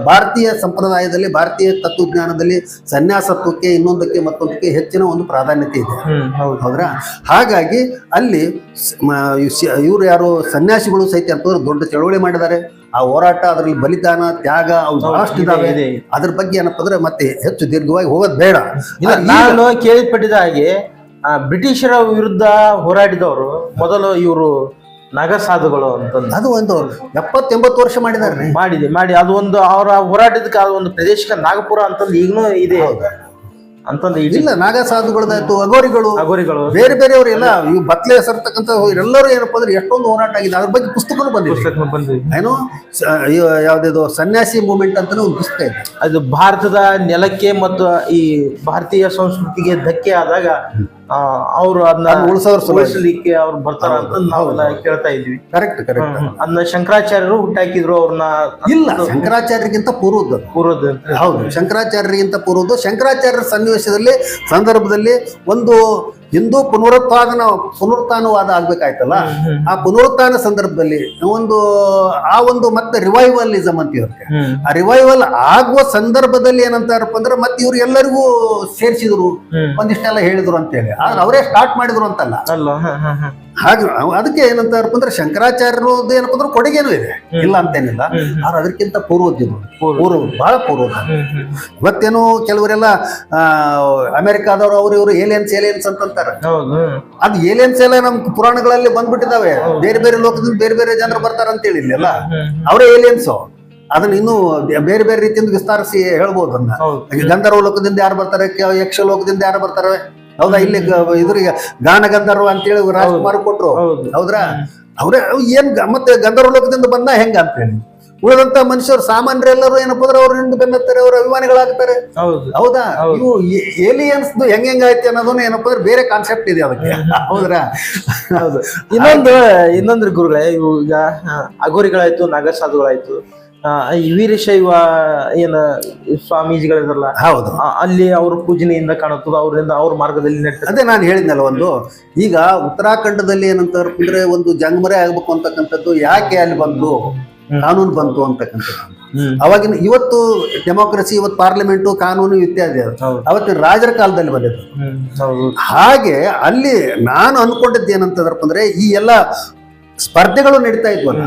B: ಭಾರತೀಯ ಸಂಪ್ರದಾಯದಲ್ಲಿ ಭಾರತೀಯ ತತ್ವಜ್ಞಾನದಲ್ಲಿ ಸನ್ಯಾಸತ್ವಕ್ಕೆ ಇನ್ನೊಂದಕ್ಕೆ ಮತ್ತೊಂದಕ್ಕೆ ಹೆಚ್ಚಿನ ಒಂದು ಪ್ರಾಧಾನ್ಯತೆ ಇದೆ.
A: ಹೌದ್ರ ಹೌದು.
B: ಹೌದ್ರಾ? ಹಾಗಾಗಿ ಅಲ್ಲಿ ಇವರು ಯಾರು ಸನ್ಯಾಸಿಗಳು ಸಹಿತ ಅಂತಂದ್ರೆ ದೊಡ್ಡ ಚಳವಳಿ ಮಾಡಿದ್ದಾರೆ. ಆ ಹೋರಾಟ ಅದರಲ್ಲಿ ಬಲಿದಾನ ತ್ಯಾಗ ಅವು ಬಹಳಷ್ಟು
A: ಇದೆ,
B: ಇದಾವೆ. ಅದ್ರ ಬಗ್ಗೆ ಏನಪ್ಪ ಅಂದ್ರೆ ಮತ್ತೆ ಹೆಚ್ಚು ದೀರ್ಘವಾಗಿ ಹೋಗೋದು ಬೇಡ.
A: ನಾನು ಕೇಳಿಪಟ್ಟಿದ ಹಾಗೆ ಆ, ಬ್ರಿಟಿಷರ ವಿರುದ್ಧ ಹೋರಾಡಿದವರು ಮೊದಲು ಇವರು ನಗಸಾಧುಗಳು ಅಂತಂದು.
B: ಅದು ಒಂದು ಎಪ್ಪತ್ತೆಂಬತ್ತು ವರ್ಷ ಮಾಡಿದಾರೆ
A: ಮಾಡಿದೆ ಮಾಡಿ. ಅದು ಒಂದು ಅವರ ಹೋರಾಟದಕ್ಕೆ ಅದು ಒಂದು ಪ್ರದೇಶಕ್ಕೆ ನಾಗಪುರ ಅಂತಂದು ಈಗನೂ ಇದೆ. ಅಂತಂದು
B: ಇಲ್ಲ ನಾಗ ಸಾಧುಗಳದಾಯ್ತು ಅಗೋರಿಗಳು
A: ಅಗೋರಿಗಳು
B: ಬೇರೆ ಬೇರೆಯವರು ಎಲ್ಲ ಇವು ಬತ್ಲೆ ಹೆಸರ್ತಕ್ಕಂಥ ಎಲ್ಲರೂ ಏನಪ್ಪ ಅಂದ್ರೆ ಎಷ್ಟೊಂದು ಹೋರಾಟ ಆಗಿದೆ. ಅದ್ರ ಬಗ್ಗೆ ಪುಸ್ತಕನೂ ಬಂದಿದೆ.
A: ಪುಸ್ತಕ ಬಂದು
B: ಏನು? ಯಾವ್ದಿದು ಸನ್ಯಾಸಿ ಮೂಮೆಂಟ್ ಅಂತಾನೆ ಒಂದು ಪುಸ್ತಕ ಇದೆ.
A: ಅದು ಭಾರತದ ನೆಲಕ್ಕೆ ಮತ್ತು ಈ ಭಾರತೀಯ ಸಂಸ್ಕೃತಿಗೆ ಧಕ್ಕೆ ಆದಾಗ ಅವರು ಅದನ್ನ
B: ಸಲುವಾಗಿ.
A: ಉಳಿಸಲಿಕ್ಕೆ ಅವ್ರು ಬರ್ತಾರ ಅಂತ ನಾವೆಲ್ಲ ಕೇಳ್ತಾ ಇದ್ವಿ.
B: ಕರೆಕ್ಟ್ ಕರೆಕ್ಟ್
A: ಅದನ್ನ ಶಂಕರಾಚಾರ್ಯರು ಹುಟ್ಟಾಕಿದ್ರು ಅವ್ರನ್ನ.
B: ಇಲ್ಲ ಶಂಕರಾಚಾರ್ಯರಿಗಿಂತ
A: ಪೂರ್ವದ ಪೂರ್ವದ.
B: ಹೌದು ಶಂಕರಾಚಾರ್ಯರಿಗಿಂತ ಪೂರ್ವದ್ದು. ಶಂಕರಾಚಾರ್ಯರ ಸನ್ನಿವೇಶದಲ್ಲಿ ಸಂದರ್ಭದಲ್ಲಿ ಒಂದು ಹಿಂದೂ ಪುನರುತ್ಪಾದನ ಪುನರುತ್ಥಾನವಾದ ಆಗ್ಬೇಕಾಯ್ತಲ್ಲ? ಆ ಪುನರುತ್ಥಾನ ಸಂದರ್ಭದಲ್ಲಿ ಒಂದು ಆ ಒಂದು ಮತ್ತೆ ರಿವೈವಲಿಸಮ್ ಅಂತ
A: ಇರುತ್ತೆ.
B: ಆ ರಿವೈವಲ್ ಆಗುವ ಸಂದರ್ಭದಲ್ಲಿ ಏನಂತಾರಪ್ಪ ಅಂದ್ರೆ ಮತ್ತೆ ಇವ್ರು ಎಲ್ಲರಿಗೂ ಸೇರಿಸಿದ್ರು ಒಂದಿಷ್ಟೆಲ್ಲ ಹೇಳಿದ್ರು ಅಂತೇಳಿ. ಆದ್ರೆ ಅವರೇ ಸ್ಟಾರ್ಟ್ ಮಾಡಿದ್ರು ಅಂತಲ್ಲ. ಹಾಗೆ ಅದಕ್ಕೆ ಏನಂತಾರಪ್ಪ ಅಂದ್ರೆ ಶಂಕರಾಚಾರ್ಯರು ಏನಪ್ಪ ಅಂದ್ರೆ ಕೊಡುಗೆನೂ ಇದೆ. ಇಲ್ಲ ಅಂತೇನಿಲ್ಲ. ಆದ್ರೆ ಅದಕ್ಕಿಂತ ಪೂರ್ವೋದ್ಯಮ ಪೂರ್ವ. ಬಹಳ ಪೂರ್ವದ. ಇವತ್ತೇನು ಕೆಲವರೆಲ್ಲ ಅಮೆರಿಕಾದವರು ಅವ್ರು ಇವರು ಏಲಿಯನ್ಸ್ ಏಲಿಯನ್ಸ್ ಅಂತಂತಾರೆ. ಅದು ಏಲಿಯನ್ಸ್ ಎಲ್ಲ ನಮ್ ಪುರಾಣಗಳಲ್ಲಿ ಬಂದ್ಬಿಟ್ಟಿದಾವೆ. ಬೇರೆ ಬೇರೆ ಲೋಕದಿಂದ ಬೇರೆ ಬೇರೆ ಜನರು ಬರ್ತಾರ ಅಂತೇಳಿ
A: ಹೇಳಿಲ್ಲ
B: ಅವರೇ ಏಲಿಯನ್ಸ್ ಅದನ್ನ ಇನ್ನೂ ಬೇರೆ ಬೇರೆ ರೀತಿಯಿಂದ ವಿಸ್ತಾರಿಸಿ ಹೇಳ್ಬೋದು ಅದನ್ನ. ಈಗ ಗಂಧರ್ವ ಲೋಕದಿಂದ ಯಾರು ಬರ್ತಾರೆ ಯಕ್ಷ ಲೋಕದಿಂದ ಯಾರು ಬರ್ತಾರೆ? ಹೌದಾ? ಇಲ್ಲಿ ಇದ್ರಿಗೆ ಗಾನ ಗಂಧರ್ವ ಅಂತೇಳಿ ರಾಜ್ಕುಮಾರ್ ಕೊಟ್ರು.
A: ಹೌದು.
B: ಹೌದ್ರಾ? ಅವ್ರೇ ಅವ್ ಏನ್ ಮತ್ತೆ ಗಂಧರ್ವ ಲೋಕದಿಂದ ಬಂದ ಹೆಂಗ ಅಂತೇಳಿ ಉಳಿದಂತ ಮನುಷ್ಯರು ಸಾಮಾನ್ಯರೆಲ್ಲರೂ ಏನಪ್ಪ ಅಂದ್ರೆ ಅವ್ರ ಹಿಂದೆ ಬೆನ್ನತ್ತಾರೆ ಅವ್ರ ಅಭಿಮಾನಿಗಳಾಗ್ತಾರೆ.
A: ಹೌದು.
B: ಇವು ಏಲಿಯನ್ಸ್ ಹೆಂಗ್ ಐತಿ ಅನ್ನೋದನ್ನ ಏನಪ್ಪ ಅಂದ್ರೆ ಬೇರೆ ಕಾನ್ಸೆಪ್ಟ್ ಇದೆ ಅದಕ್ಕೆ. ಹೌದ್ರಾ?
A: ಹೌದು. ಇನ್ನೊಂದು ಇನ್ನೊಂದು ಗುರುಗಳೇ ಇವು ಈಗ ಅಗೋರಿಗಳಾಯ್ತು ನಾಗಸಾಧುಗಳಾಯ್ತು. ವೀರಶೈವ ಏನ ಸ್ವಾಮೀಜಿಗಳಿದಾರಲ್ಲ
B: ಹೌದು.
A: ಅಲ್ಲಿ ಅವ್ರ ಪೂಜನೆಯಿಂದ ಕಾಣುತ್ತದೆ ಅವರಿಂದ ಅವ್ರ ಮಾರ್ಗದಲ್ಲಿ ನಡ್ತಾರೆ
B: ಅದೇ ನಾನು ಹೇಳಿದ್ನಲ್ಲ ಒಂದು ಈಗ ಉತ್ತರಾಖಂಡದಲ್ಲಿ ಏನಂತ ಅಂದ್ರೆ ಒಂದು ಜಂಗಮರೆ ಆಗ್ಬೇಕು ಅಂತಕ್ಕಂಥದ್ದು ಯಾಕೆ ಅಲ್ಲಿ ಬಂತು? ಕಾನೂನು ಬಂತು ಅಂತಕ್ಕಂಥದ್ದು. ಅವಾಗಿನ ಇವತ್ತು ಡೆಮೋಕ್ರಸಿ ಇವತ್ತು ಪಾರ್ಲಿಮೆಂಟು ಕಾನೂನು ಇತ್ಯಾದಿ ಅವತ್ತಿನ ರಾಜರ ಕಾಲದಲ್ಲಿ ಬಂದಿದ್ದು. ಹಾಗೆ ಅಲ್ಲಿ ನಾನು ಅನ್ಕೊಂಡಿದ್ದು ಏನಂತಂದ್ರಪ್ಪ ಅಂದ್ರೆ ಈ ಎಲ್ಲ ಸ್ಪರ್ಧೆಗಳು ನಡೀತಾ ಇದ್ವಲ್ಲ?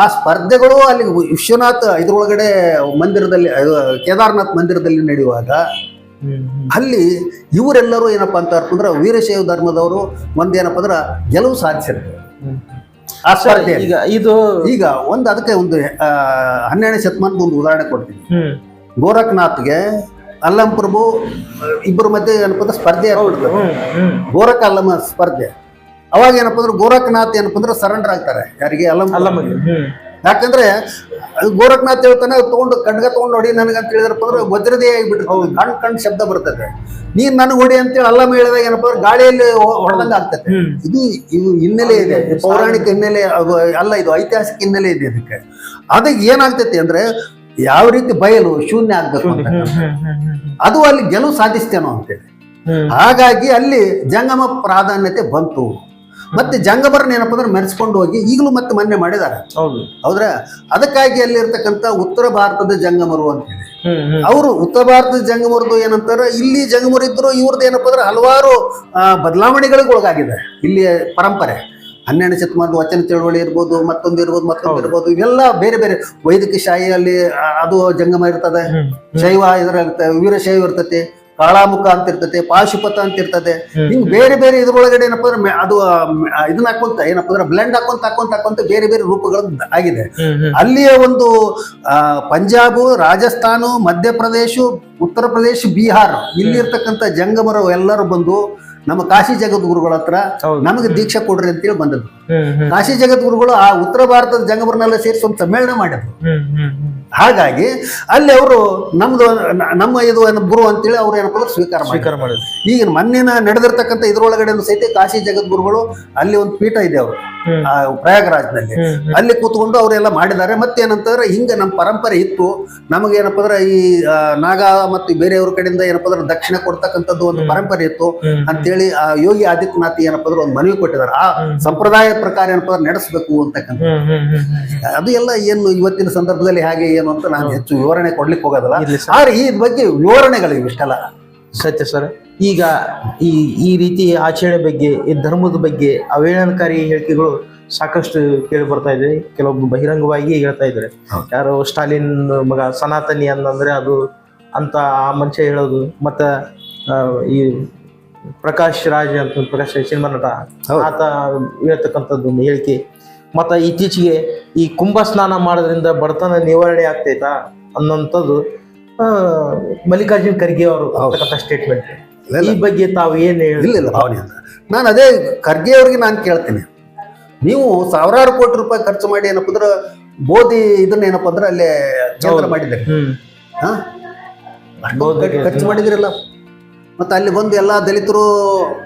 B: ಆ ಸ್ಪರ್ಧೆಗಳು ಅಲ್ಲಿ ವಿಶ್ವನಾಥ್ ಇದ್ರೊಳಗಡೆ ಮಂದಿರದಲ್ಲಿ ಕೇದಾರನಾಥ್ ಮಂದಿರದಲ್ಲಿ ನಡೆಯುವಾಗ ಅಲ್ಲಿ ಇವರೆಲ್ಲರೂ ಏನಪ್ಪಾ ಅಂತ ಅಂದ್ರೆ ವೀರಶೈವ ಧರ್ಮದವರು ಒಂದೇನಪ್ಪ ಅಂದ್ರೆ ಗೆಲುವು ಸಾಧಿಸಿರ್ತಾರೆ. ಆ ಸ್ಪರ್ಧೆ
A: ಈಗ ಇದು
B: ಈಗ ಒಂದು ಅದಕ್ಕೆ ಒಂದು ಹನ್ನೆರಡನೇ ಶತಮಾನದ ಒಂದು ಉದಾಹರಣೆ ಕೊಡ್ತೀನಿ. ಗೋರಖನಾಥ್ಗೆ ಅಲ್ಲಂ ಪ್ರಭು ಇಬ್ಬರ ಮಧ್ಯೆ ಏನಪ್ಪ ಅಂದ್ರೆ ಸ್ಪರ್ಧೆ ಗೋರಖ್ ಅಲ್ಲಮ ಸ್ಪರ್ಧೆ. ಅವಾಗ ಏನಪ್ಪ ಅಂದ್ರೆ ಗೋರಖನಾಥ್ ಏನಪ್ಪ ಅಂದ್ರೆ ಸರೆಂಡರ್ ಆಗ್ತಾರೆ. ಯಾರಿಗೆ? ಅಲ್ಲಂ
A: ಅಲ್ಲ
B: ಯಾಕಂದ್ರೆ ಅದು ಗೋರಖನಾಥ್ ಹೇಳ್ತಾನೆ ಅದು ತಗೊಂಡು ಖಡ್ಗ ತಗೊಂಡು ಹೊಡಿ ನನಗಂತ ಹೇಳಿದ್ರಪ್ಪ ಅಂದ್ರೆ ವಜ್ರದೇ ಆಗಿಬಿಟ್ಟಿರ್ತದೆ ಕಣ್ ಕಣ್ ಶಬ್ದ ಬರ್ತದೆ. ನೀನ್ ನನಗೆ ಹೊಡಿ ಅಂತೇಳಿ ಅಲ್ಲಮ್ಮ ಹೇಳಿದಾಗ ಏನಪ್ಪ ಅಂದ್ರೆ ಗಾಳಿಯಲ್ಲಿ ಹೊಡೆದಂಗ ಆಗ್ತದೆ. ಇದು ಇವು ಹಿನ್ನೆಲೆ ಇದೆ. ಪೌರಾಣಿಕ ಹಿನ್ನೆಲೆ ಅಲ್ಲ ಇದು ಐತಿಹಾಸಿಕ ಹಿನ್ನೆಲೆ ಇದೆ ಇದಕ್ಕೆ. ಅದಕ್ಕೆ ಏನಾಗ್ತೈತಿ ಅಂದ್ರೆ ಯಾವ ರೀತಿ ಬಯಲು ಶೂನ್ಯ ಆಗ್ಬೇಕು ಅಂತ. ಅದು ಅಲ್ಲಿ ಗೆಲುವು ಸಾಧಿಸ್ತೇನೋ ಅಂತೇಳಿ. ಹಾಗಾಗಿ ಅಲ್ಲಿ ಜಂಗಮ ಪ್ರಾಧಾನ್ಯತೆ ಬಂತು. ಮತ್ತೆ ಜಂಗಮರನ್ನ ಏನಪ್ಪ ಅಂದ್ರೆ ಮೆರೆಸ್ಕೊಂಡು ಹೋಗಿ ಈಗಲೂ ಮತ್ತೆ ಮೊನ್ನೆ ಮಾಡಿದ್ದಾರೆ.
A: ಹೌದು.
B: ಹೌದ್ರ? ಅದಕ್ಕಾಗಿ ಅಲ್ಲಿರ್ತಕ್ಕಂಥ ಉತ್ತರ ಭಾರತದ ಜಂಗಮರು
A: ಹ್ಮ್ ಹ್ಮ್.
B: ಅವರು ಉತ್ತರ ಭಾರತದ ಜಂಗಮರದು ಏನಂತಾರೆ? ಇಲ್ಲಿ ಜಂಗಮರು ಇದ್ರು ಇವ್ರದ್ದು ಏನಪ್ಪ ಅಂದ್ರೆ ಹಲವಾರು ಬದಲಾವಣೆಗಳಿಗೆ ಒಳಗಾಗಿದೆ. ಇಲ್ಲಿ ಪರಂಪರೆ. ಹನ್ನೆರಡು ಶತಮಾನದ ವಚನ ತಿಳುವಳಿ ಇರ್ಬೋದು ಮತ್ತೊಂದು ಇರ್ಬೋದು ಮತ್ತೊಂದು. ಇರ್ಬೋದು ಇವೆಲ್ಲ ಬೇರೆ ಬೇರೆ ವೈದಿಕ ಶಾಹಿಯಲ್ಲಿ ಅದು ಜಂಗಮ ಇರ್ತದೆ. ಶೈವ ವೀರ ವೀರಶೈವ ಇರ್ತತೆ. ಕಾಳಾಮುಖ ಅಂತ ಇರ್ತದೆ ಪಾಶುಪತ ಅಂತ ಇರ್ತದೆ. ಹಿಂಗ್ ಬೇರೆ ಬೇರೆ ಇದ್ರೊಳಗಡೆ ಏನಪ್ಪ ಅಂದ್ರೆ ಅದು ಇದನ್ನ ಹಾಕೊಂತ ಏನಪ್ಪ ಅಂದ್ರೆ ಬ್ಲೆಂಡ್ ಹಾಕೊಂತ ಹಾಕೊಂತ ಹಾಕೊಂತ ಬೇರೆ ಬೇರೆ ರೂಪಗಳು ಆಗಿದೆ. ಅಲ್ಲಿಯ ಒಂದು ಆ, ಪಂಜಾಬ್ ರಾಜಸ್ಥಾನ ಮಧ್ಯಪ್ರದೇಶ ಉತ್ತರ ಪ್ರದೇಶ ಬಿಹಾರ್ ಇಲ್ಲಿರ್ತಕ್ಕಂಥ ಜಂಗಮರು ಎಲ್ಲರೂ ಬಂದು ನಮ್ಮ ಕಾಶಿ ಜಗದ್ಗುರುಗಳ ಹತ್ರ ನಮಗೆ ದೀಕ್ಷೆ ಕೊಡ್ರಿ ಅಂತೇಳಿ ಬಂದದ್ದು. ಕಾಶಿ ಜಗದ್ಗುರುಗಳು ಆ ಉತ್ತರ ಭಾರತದ ಜಂಗಮರನ್ನೆಲ್ಲ ಸೇರಿಸಿ ಒಂದು ಸಮ್ಮೇಳನ ಮಾಡಿದ್ರು. ಹಾಗಾಗಿ ಅಲ್ಲಿ ಅವರು ನಮ್ದು ನಮ್ಮ ಇದು ಏನು ಗುರು ಅಂತೇಳಿ ಅವ್ರು ಏನಪ್ಪ ಸ್ವೀಕಾರ
A: ಸ್ವೀಕಾರ ಮಾಡಿದ್ರು.
B: ಈಗ ಮೊನ್ನೆನ ನಡೆದಿರ್ತಕ್ಕಂಥ ಇದ್ರೊಳಗಡೆ ಸಹಿತ ಕಾಶಿ ಜಗದ್ಗುರುಗಳು ಅಲ್ಲಿ ಒಂದು ಪೀಠ ಇದೆ ಅವರು ಆ ಪ್ರಯಾಗರಾಜ್ನಲ್ಲಿ. ಅಲ್ಲಿ ಕೂತ್ಕೊಂಡು ಅವರೆಲ್ಲ ಮಾಡಿದ್ದಾರೆ. ಮತ್ತೇನಂತಂದ್ರೆ ಹಿಂಗೆ ನಮ್ಮ ಪರಂಪರೆ ಇತ್ತು. ನಮಗೆ ಏನಪ್ಪ ಅಂದ್ರೆ ಈ ನಾಗ ಮತ್ತು ಬೇರೆಯವ್ರ ಕಡೆಯಿಂದ ಏನಪ್ಪ ಅಂದ್ರೆ ದಕ್ಷಿಣ ಕೊಡ್ತಕ್ಕಂಥದ್ದು ಒಂದು ಪರಂಪರೆ ಇತ್ತು. ಅಂತೇಳಿ ಆ ಯೋಗಿ ಆದಿತ್ಯನಾಥ್ ಏನಪ್ಪ ಅಂದ್ರೆ ಒಂದು ಮನವಿ ಕೊಟ್ಟಿದ್ದಾರೆ. ಆ. ಸಂಪ್ರದಾಯ ಪ್ರಕಾರ ಏನಪ್ಪ ಅಂದ್ರೆ ನಡೆಸಬೇಕು ಅಂತಕ್ಕಂಥ ಅದು ಎಲ್ಲ ಏನು ಇವತ್ತಿನ ಸಂದರ್ಭದಲ್ಲಿ ಹಾಗೆ ಏನು ಅಂತ ನಾನು ಹೆಚ್ಚು ವಿವರಣೆ ಕೊಡ್ಲಿಕ್ಕೆ ಹೋಗೋದಿಲ್ಲ. ಆದ್ರೆ ಈ ಬಗ್ಗೆ ವಿವರಣೆಗಳು ಇವಿಷ್ಟಲ್ಲ
A: ಸತ್ಯ ಸರ್. ಈಗ ಈ ಈ ರೀತಿ ಆಚರಣೆ ಬಗ್ಗೆ ಈ ಧರ್ಮದ ಬಗ್ಗೆ ಅವೇಳನಕಾರಿ ಹೇಳಿಕೆಗಳು ಸಾಕಷ್ಟು ಕೇಳಿ ಬರ್ತಾ ಇದೆ. ಕೆಲವೊಬ್ಬರು ಬಹಿರಂಗವಾಗಿ ಹೇಳ್ತಾ ಇದ್ದಾರೆ. ಯಾರು ಸ್ಟಾಲಿನ್ ಮಗ ಸನಾತನಿ ಅಂದ್ರೆ ಅದು ಅಂತ ಆ ಮನುಷ್ಯ ಹೇಳೋದು. ಮತ್ತ ಈ ಪ್ರಕಾಶ್ ರಾಜ್ ಅಂತ ಪ್ರಕಾಶ್ ಸಿನಿಮಾ ನಟ ಆತ ಹೇಳ್ತಕ್ಕಂಥದ್ದು ಹೇಳಿಕೆ. ಮತ್ತ ಇತ್ತೀಚೆಗೆ ಈ ಕುಂಭ ಸ್ನಾನ ಮಾಡೋದ್ರಿಂದ ಬಡತನ ನಿವಾರಣೆ ಆಗ್ತೈತಾ ಅನ್ನೋಂಥದ್ದು ಮಲ್ಲಿಕಾರ್ಜುನ್ ಖರ್ಗೆ ಅವರು ಸ್ಟೇಟ್ಮೆಂಟ್ ಈ ಬಗ್ಗೆ ತಾವು ಏನು
B: ಹೇಳಿಲ್ಲ ಭಾವನೆ ಅಂತ ನಾನು ಅದೇ ಖರ್ಗೆ ಅವ್ರಿಗೆ ನಾನು ಕೇಳ್ತೀನಿ. ನೀವು ಸಾವಿರಾರು ಕೋಟಿ ರೂಪಾಯಿ ಖರ್ಚು ಮಾಡಿ ಏನಪ್ಪ ಅಂದ್ರೆ ಬೋಧಿ ಇದನ್ನ ಏನಪ್ಪ ಅಂದ್ರೆ ಅಲ್ಲೇ
A: ಹೌದು.
B: ಮಾಡಿದ್ದಾರೆ ಖರ್ಚು ಮಾಡಿದಿರಲ್ಲ. ಮತ್ತೆ ಅಲ್ಲಿ ಬಂದು ಎಲ್ಲ ದಲಿತರು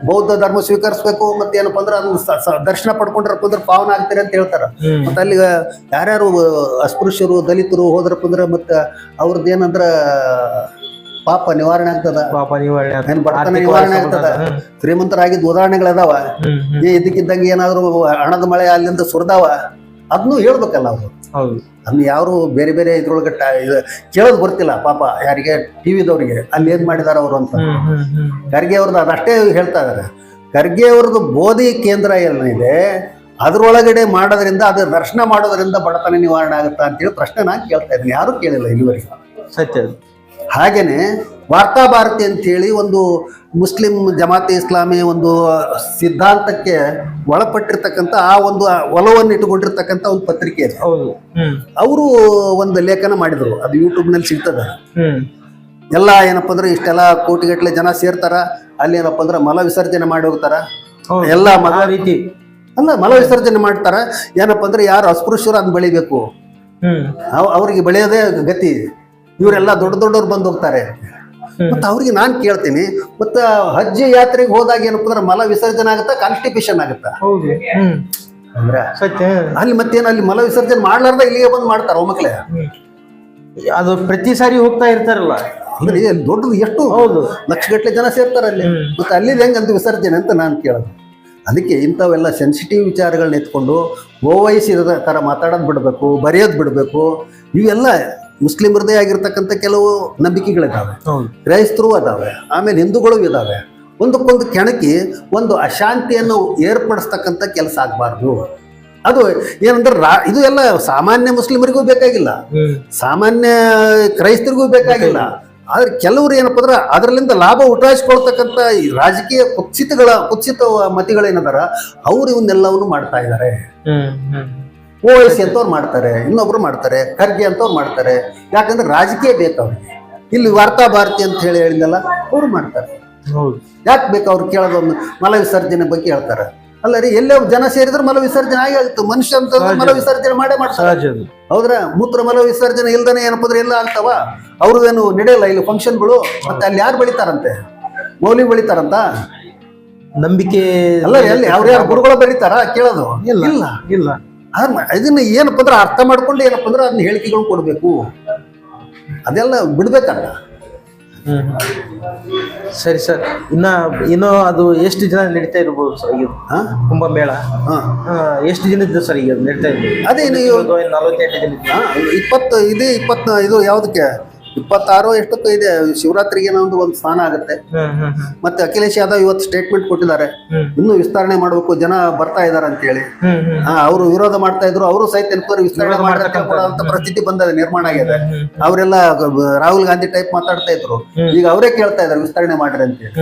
B: ಬೌದ್ಧ ಧರ್ಮ ಸ್ವೀಕರಿಸಬೇಕು ಮತ್ತೆ ಏನಪ್ಪ ಅಂದ್ರೆ ಸ- ದರ್ಶನ ಪಡ್ಕೊಂಡ್ರಪ್ಪ ಅಂದ್ರೆ ಪಾವನ ಆಗ್ತಾರೆ ಅಂತ ಹೇಳ್ತಾರ. ಮತ್ತೆ ಅಲ್ಲಿ ಯಾರ್ಯಾರು ಅಸ್ಪೃಶ್ಯರು ದಲಿತರು ಹೋದ್ರಪ್ಪ ಅಂದ್ರೆ ಮತ್ತೆ ಅವ್ರದ್ದು ಏನಂದ್ರ ಪಾಪ ನಿವಾರಣೆ ಆಗ್ತದ.
A: ಪಾಪ ನಿವಾರಣೆ
B: ಬಡತನ ನಿವಾರಣೆ. ಆಗ್ತದ. ಶ್ರೀಮಂತರಾಗಿದ್ದ ಉದಾಹರಣೆಗಳದಾವ. ಇದಕ್ಕಿದ್ದಂಗೆ ಏನಾದ್ರು ಹಣದ ಮಳೆ ಅಲ್ಲಿಂದ ಸುರಿದಾವ. ಅದನ್ನು ಹೇಳ್ಬೇಕಲ್ಲ ಅವರು.
A: ಹೌದು.
B: ಅದನ್ನ ಯಾರು ಬೇರೆ ಬೇರೆ ಇದ್ರೊಳಗೆ ಟ- ಇದು ಕೇಳೋದು ಬರ್ತಿಲ್ಲ ಪಾಪ ಯಾರಿಗೆ ಟಿವಿದವ್ರಿಗೆ ಅಲ್ಲಿ ಏನ್ ಮಾಡಿದಾರ ಅವರು ಅಂತ. ಖರ್ಗೆ ಅವ್ರದ್ದು ಅದಷ್ಟೇ ಹೇಳ್ತಾ ಇದಾರೆ. ಖರ್ಗೆ ಅವ್ರದ್ದು ಬೋಧಿ ಕೇಂದ್ರ ಏನಿದೆ ಅದ್ರೊಳಗಡೆ ಮಾಡೋದ್ರಿಂದ ಅದು ದರ್ಶನ ಮಾಡೋದ್ರಿಂದ ಬಡತನ ನಿವಾರಣೆ ಆಗುತ್ತಾ ಅಂತೇಳಿ ಪ್ರಶ್ನೆ ನಾನು ಕೇಳ್ತಾ ಇದ್ದೀನಿ. ಯಾರು ಕೇಳಿಲ್ಲ ಇಲ್ಲಿವರೆಗೆ.
A: ಸತ್ಯ
B: ಹಾಗೇನೆ ವಾರ್ತಾ ಭಾರತಿ ಅಂತೇಳಿ ಒಂದು ಮುಸ್ಲಿಂ ಜಮಾತೆ ಇಸ್ಲಾಮಿ ಒಂದು ಸಿದ್ಧಾಂತಕ್ಕೆ ಒಳಪಟ್ಟಿರ್ತಕ್ಕಂಥ ಆ ಒಂದು ಒಲವನ್ನು ಇಟ್ಟುಕೊಂಡಿರ್ತಕ್ಕಂಥ ಒಂದು ಪತ್ರಿಕೆ
A: ಅದು.
B: ಅವರು ಒಂದು ಲೇಖನ ಮಾಡಿದರು. ಅದು ಯೂಟ್ಯೂಬ್ನಲ್ಲಿ ಸಿಗ್ತದೆ. ಎಲ್ಲ ಏನಪ್ಪ ಅಂದ್ರೆ ಇಷ್ಟೆಲ್ಲ ಕೋಟಿಗಟ್ಟಲೆ ಜನ ಸೇರ್ತಾರ. ಅಲ್ಲಿ ಏನಪ್ಪ ಅಂದ್ರೆ ಮಲ ವಿಸರ್ಜನೆ ಮಾಡಿ ಹೋಗ್ತಾರ. ಎಲ್ಲ ಮಲ
A: ರೀತಿ.
B: ಅಲ್ಲ ಮಲ ವಿಸರ್ಜನೆ ಮಾಡ್ತಾರ. ಏನಪ್ಪ ಅಂದ್ರೆ ಯಾರು ಅಸ್ಪೃಶ್ಯರು ಅದನ್ನ ಬೆಳಿಬೇಕು. ಅವ್ರಿಗೆ ಬೆಳೆಯೋದೇ ಗತಿ. ಇವರೆಲ್ಲ ದೊಡ್ಡ ದೊಡ್ಡವ್ರು ಬಂದು ಹೋಗ್ತಾರೆ. ಮತ್ತೆ ಅವ್ರಿಗೆ ನಾನು ಕೇಳ್ತೀನಿ ಮತ್ತೆ ಹಜ್ಜ ಯಾತ್ರೆಗೆ ಹೋದಾಗ ಏನಪ್ಪ ಅಂದ್ರೆ ಮಲ ವಿಸರ್ಜನೆ ಆಗುತ್ತಾ ಕಾನ್ಸ್ಟಿಪೇಷನ್ ಆಗುತ್ತಾ? ಅಂದ್ರೆ ಅಲ್ಲಿ ಮತ್ತೇನು ಅಲ್ಲಿ ಮಲ ವಿಸರ್ಜನೆ ಮಾಡ್ಲಾರ್ದ ಇಲ್ಲಿಗೆ ಬಂದು ಮಾಡ್ತಾರ ಮಕ್ಕಳೇ.
A: ಅದು ಪ್ರತಿ ಸಾರಿ ಹೋಗ್ತಾ ಇರ್ತಾರಲ್ಲ.
B: ಅಂದ್ರೆ ದೊಡ್ಡದು ಎಷ್ಟು
A: ಹೌದು.
B: ಲಕ್ಷಗಟ್ಟಲೆ ಜನ ಸೇರ್ತಾರೆ ಅಲ್ಲಿ. ಮತ್ತೆ ಅಲ್ಲಿ ಹೆಂಗಂತ ವಿಸರ್ಜನೆ ಅಂತ ನಾನು ಕೇಳೋದು. ಅದಕ್ಕೆ ಇಂಥವೆಲ್ಲ ಸೆನ್ಸಿಟಿವ್ ವಿಚಾರಗಳನ್ನ ಎತ್ಕೊಂಡು ಓವೈಸಿದ ಥರ ಮಾತಾಡೋದು ಬಿಡಬೇಕು ಬರೆಯೋದು ಬಿಡಬೇಕು. ಇವೆಲ್ಲ ಮುಸ್ಲಿಮರದೇ ಆಗಿರ್ತಕ್ಕಂಥ ಕೆಲವು ನಂಬಿಕೆಗಳಿದ್ದಾವೆ ಕ್ರೈಸ್ತರು ಅದಾವೆ. ಆಮೇಲೆ ಹಿಂದೂಗಳು ಇದಾವೆ. ಒಂದಕ್ಕೊಂದು ಕೆಣಕಿ ಒಂದು ಅಶಾಂತಿಯನ್ನು ಏರ್ಪಡಿಸ್ತಕ್ಕಂಥ ಕೆಲಸ ಆಗಬಾರ್ದು. ಅದು ಏನಂದ್ರೆ ರಾ ಇದು ಎಲ್ಲ ಸಾಮಾನ್ಯ ಮುಸ್ಲಿಮರಿಗೂ ಬೇಕಾಗಿಲ್ಲ. ಸಾಮಾನ್ಯ ಕ್ರೈಸ್ತರಿಗೂ ಬೇಕಾಗಿಲ್ಲ. ಆದ್ರೆ ಕೆಲವರು ಏನಪ್ಪ ಅಂದ್ರೆ ಅದರಲ್ಲಿಂದ ಲಾಭ ಉಟಾಯಿಸ್ಕೊಳ್ತಕ್ಕಂಥ ಈ ರಾಜಕೀಯ ಕುತ್ಸಿತಗಳ ಕುತ್ಸಿತ ಮತಿಗಳೇನದಾರ ಅವ್ರು ಇವನ್ನೆಲ್ಲವನ್ನು ಮಾಡ್ತಾ ಇದ್ದಾರೆ ಓ ಎಸ್ ಅಂತವ್ರು ಮಾಡ್ತಾರೆ ಇನ್ನೊಬ್ರು ಮಾಡ್ತಾರೆ ಖರ್ಗೆ ಅಂತವ್ರು ಮಾಡ್ತಾರೆ. ಯಾಕಂದ್ರೆ ರಾಜಕೀಯ ಬೇಕು ಅವ್ರಿಗೆ. ಇಲ್ಲಿ ವಾರ್ತಾ ಭಾರತಿ ಅಂತ ಹೇಳಿ ಹೇಳಿದ್ನಲ್ಲ ಅವರು ಮಾಡ್ತಾರೆ. ಯಾಕೆ ಬೇಕು ಅವ್ರು ಕೇಳೋದೊಂದು ಒಂದು ಮಲವಿಸರ್ಜನೆ ಬಗ್ಗೆ ಹೇಳ್ತಾರೆ? ಅಲ್ಲ ರೀ ಎಲ್ಲೇ ಜನ ಸೇರಿದ್ರೆ ಮಲವಿಸರ್ಜನೆ ಆಗೇ ಆಗುತ್ತೆ ಮನುಷ್ಯ ಅಂತ ಮಲವಿಸರ್ಜನೆ ಮಾಡೇ ಮಾಡ್ತಾರೆ. ಹೌದ್ರ? ಮೂತ್ರ ಮಲವಿಸರ್ಜನೆ ಇಲ್ದನೆ ಏನಪ್ಪ ಅಂದ್ರೆ ಎಲ್ಲ ಆಗ್ತಾವ ಅವ್ರದ್ದೇನು ನಡೆಯಲ್ಲ ಇಲ್ಲಿ ಫಂಕ್ಷನ್ಗಳು ಮತ್ತೆ ಅಲ್ಲಿ ಯಾರು ಬೆಳಿತಾರಂತೆ? ಮೌಲಿ ಬೆಳಿತಾರಂತ?
A: ನಂಬಿಕೆ
B: ಅಲ್ಲ ಎಲ್ಲಿ ಅವ್ರು ಯಾರು ಗುರುಗಳು ಬೆಳಿತಾರ ಕೇಳೋದು.
A: ಇಲ್ಲ.
B: ಇಲ್ಲ.
A: ಇಲ್ಲ
B: ಅದ್ನ ಇದನ್ನ ಏನಪ್ಪ ಅಂದ್ರೆ ಅರ್ಥ ಮಾಡ್ಕೊಂಡು ಏನಪ್ಪ ಅಂದ್ರೆ ಅದನ್ನ ಹೇಳಿಕೆಗಳು ಕೊಡಬೇಕು. ಅದೆಲ್ಲ ಬಿಡ್ಬೇಕಲ್ಲ.
A: ಸರಿ ಸರ್. ಇನ್ನ ಇನ್ನು ಅದು ಎಷ್ಟು ದಿನ ನಡೀತಾ ಇರ್ಬೋದು ಸರ್ ಈಗ?
B: ಹಾ?
A: ಕುಂಭಮೇಳ? ಎಷ್ಟು ದಿನದ್ದು ಸರ್ ಈಗ ನಡೀತಾ ಇರ್ಬೋದು?
B: ಅದೇ
A: ನಲವತ್ತೆಂಟು ದಿನ
B: ಇಪ್ಪತ್ತು ಇದು ಇಪ್ಪತ್ತು ಇದು ಯಾವ್ದಕ್ಕೆ? ಇಪ್ಪತ್ತಾರು ಎಷ್ಟೊತ್ತು ಇದೆ ಶಿವರಾತ್ರಿಗೆ ಒಂದು ಒಂದು ಸ್ಥಾನ ಆಗುತ್ತೆ. ಮತ್ತೆ ಅಖಿಲೇಶ್ ಯಾದವ್ ಇವತ್ತು ಸ್ಟೇಟ್ಮೆಂಟ್ ಕೊಟ್ಟಿದ್ದಾರೆ. ಇನ್ನು ವಿಸ್ತರಣೆ ಮಾಡಬೇಕು ಜನ ಬರ್ತಾ ಇದಾರೆ ಅಂತ ಹೇಳಿ ಅವರು ವಿರೋಧ ಮಾಡ್ತಾ ಇದ್ರು ಅವರು ಸಹಿತ ಎನ್ಕ್ವೈರಿ ವಿಸ್ತರಣೆ
A: ಮಾಡತಕ್ಕಂತ
B: ಪರಿಸ್ಥಿತಿ ಬಂದದೆ ನಿರ್ಮಾಣ ಆಗಿದೆ. ಅವರೆಲ್ಲ ರಾಹುಲ್ ಗಾಂಧಿ ಟೈಪ್ ಮಾತಾಡ್ತಾ ಇದ್ರು. ಈಗ ಅವರೇ ಕೇಳ್ತಾ ಇದಾರೆ ವಿಸ್ತರಣೆ ಮಾಡ್ರಿ ಅಂತ ಹೇಳಿ.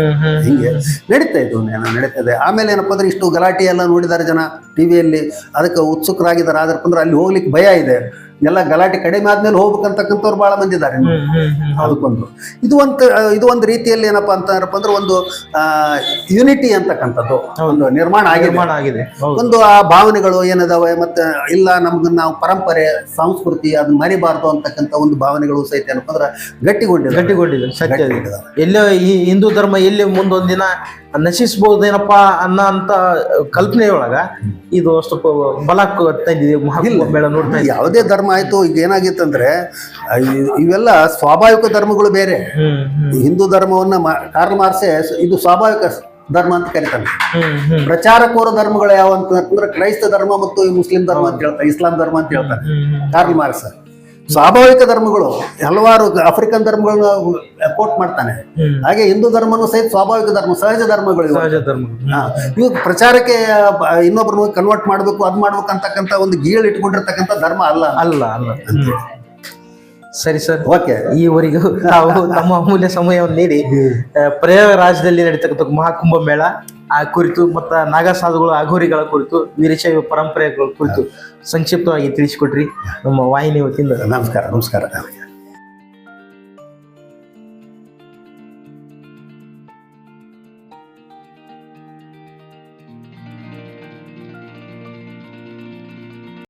B: ಹಿಂಗೆ ನಡೀತಾ ಇದ್ರು ನಡೀತದೆ ಆಮೇಲೆ ಏನಪ್ಪ ಅಂದ್ರೆ ಇಷ್ಟು ಗಲಾಟೆ ಎಲ್ಲ ನೋಡಿದ್ದಾರೆ ಜನ ಟಿವಿಯಲ್ಲಿ ಅದಕ್ಕೆ ಉತ್ಸುಕರಾಗಿದ್ದಾರೆ. ಆದ್ರಪ್ಪ ಅಂದ್ರೆ ಅಲ್ಲಿ ಹೋಗ್ಲಿಕ್ಕೆ ಭಯ ಇದೆ. ಎಲ್ಲ ಗಲಾಟೆ ಕಡಿಮೆ ಆದ್ಮೇಲೆ ಹೋಗ್ಬೇಕಂತಕ್ಕಂಥವ್ರು ಬಹಳ ಮಂದಿ ಇದ್ದಾರೆ
A: ಹೌದು.
B: ಅದಕ್ಕೊಂದು ಇದು ಒಂದು ಇದು ಒಂದು ರೀತಿಯಲ್ಲಿ ಏನಪ್ಪಾ ಅಂತಂದ್ರಪ್ಪ ಅಂದ್ರೆ ಒಂದು ಯುನಿಟಿ ಅಂತಕ್ಕಂಥದ್ದು ಒಂದು ನಿರ್ಮಾಣ ಆಗಿದೆ. ಒಂದು ಆ ಭಾವನೆಗಳು ಏನದಾವೆ ಮತ್ತೆ ಇಲ್ಲ ನಮ್ಗೆ ನಾವು ಪರಂಪರೆ ಸಂಸ್ಕೃತಿ ಅದನ್ನ ಮರಿಬಾರ್ದು ಅಂತಕ್ಕಂಥ ಒಂದು ಭಾವನೆಗಳು ಸಹಿತ ಏನಪ್ಪ ಅಂದ್ರೆ ಗಟ್ಟಿಗೊಂಡಿದೆ
A: ಗಟ್ಟಿಗೊಂಡಿದೆ ಸತ್ಯ. ಎಲ್ಲೋ ಈ ಹಿಂದೂ ಧರ್ಮ ಎಲ್ಲಿ ಮುಂದೊಂದಿನ ನಶಿಸಬಹುದೇನಪ್ಪ ಅನ್ನೋ ಅಂತ ಕಲ್ಪನೆಯೊಳಗ ಇದು ಸ್ವಲ್ಪ ಬಲ ತಂದಿದೆ. ಮಹಾಕುಂಭಮೇಳ ನೋಡ್ತಾ.
B: ಯಾವುದೇ ಧರ್ಮ ಆಯ್ತು ಈಗ ಏನಾಗಿತ್ತಂದ್ರೆ ಇವೆಲ್ಲ ಸ್ವಾಭಾವಿಕ ಧರ್ಮಗಳು ಬೇರೆ. ಹಿಂದೂ ಧರ್ಮವನ್ನ ಕಾರ್ಲ್ ಮಾರ್ಸೆ ಇದು ಸ್ವಾಭಾವಿಕ ಧರ್ಮ ಅಂತ ಕರಿತಾನೆ. ಪ್ರಚಾರಕೋರ ಧರ್ಮಗಳು ಯಾವ ಅಂತಂದ್ರೆ ಕ್ರೈಸ್ತ ಧರ್ಮ ಮತ್ತು ಮುಸ್ಲಿಂ ಧರ್ಮ ಅಂತ ಹೇಳ್ತಾರೆ ಇಸ್ಲಾಂ ಧರ್ಮ ಅಂತ ಹೇಳ್ತಾರೆ. ಕಾರ್ಲ್ ಮಾರ್ಕ್ಸ್ ಸ್ವಾಭಾವಿಕ ಧರ್ಮಗಳು ಹಲವಾರು ಆಫ್ರಿಕನ್ ಧರ್ಮಗಳನ್ನ ಕೋಟ್ ಮಾಡ್ತಾನೆ. ಹಾಗೆ ಹಿಂದೂ ಧರ್ಮನು ಸಹಿತ ಸ್ವಾಭಾವಿಕ ಧರ್ಮ ಸಹಜ ಧರ್ಮಗಳು ಇವು. ಪ್ರಚಾರಕ್ಕೆ ಇನ್ನೊಬ್ರನ್ನ ಕನ್ವರ್ಟ್ ಮಾಡ್ಬೇಕು ಅದ್ ಮಾಡ್ಬೇಕು ಅಂತಕ್ಕಂಥ ಒಂದು ಗೀಳ್ ಇಟ್ಕೊಂಡಿರ್ತಕ್ಕಂಥ ಧರ್ಮ ಅಲ್ಲ
A: ಅಲ್ಲ ಅಲ್ಲ. ಸರಿ ಸರ್.
B: ಓಕೆ
A: ಈವರೆಗೂ ನಾವು ನಮ್ಮ ಅಮೂಲ್ಯ ಸಮಯವನ್ನು ನೀಡಿ ಪ್ರಯಾಗರಾಜದಲ್ಲಿ ನಡೀತಕ್ಕಂಥ ಮಹಾಕುಂಭ ಮೇಳ ಆ ಕುರಿತು ಮತ್ತು ನಾಗಸಾಧುಗಳು ಅಘೋರಿಗಳ ಕುರಿತು ವೀರಶೈವ ಪರಂಪರೆಗಳ ಕುರಿತು ಸಂಕ್ಷಿಪ್ತವಾಗಿ ತಿಳಿಸಿಕೊಟ್ರಿ ನಮ್ಮ ವಾಹಿನಿ ವತಿಯಿಂದ.
B: ನಮಸ್ಕಾರ ನಮಸ್ಕಾರ.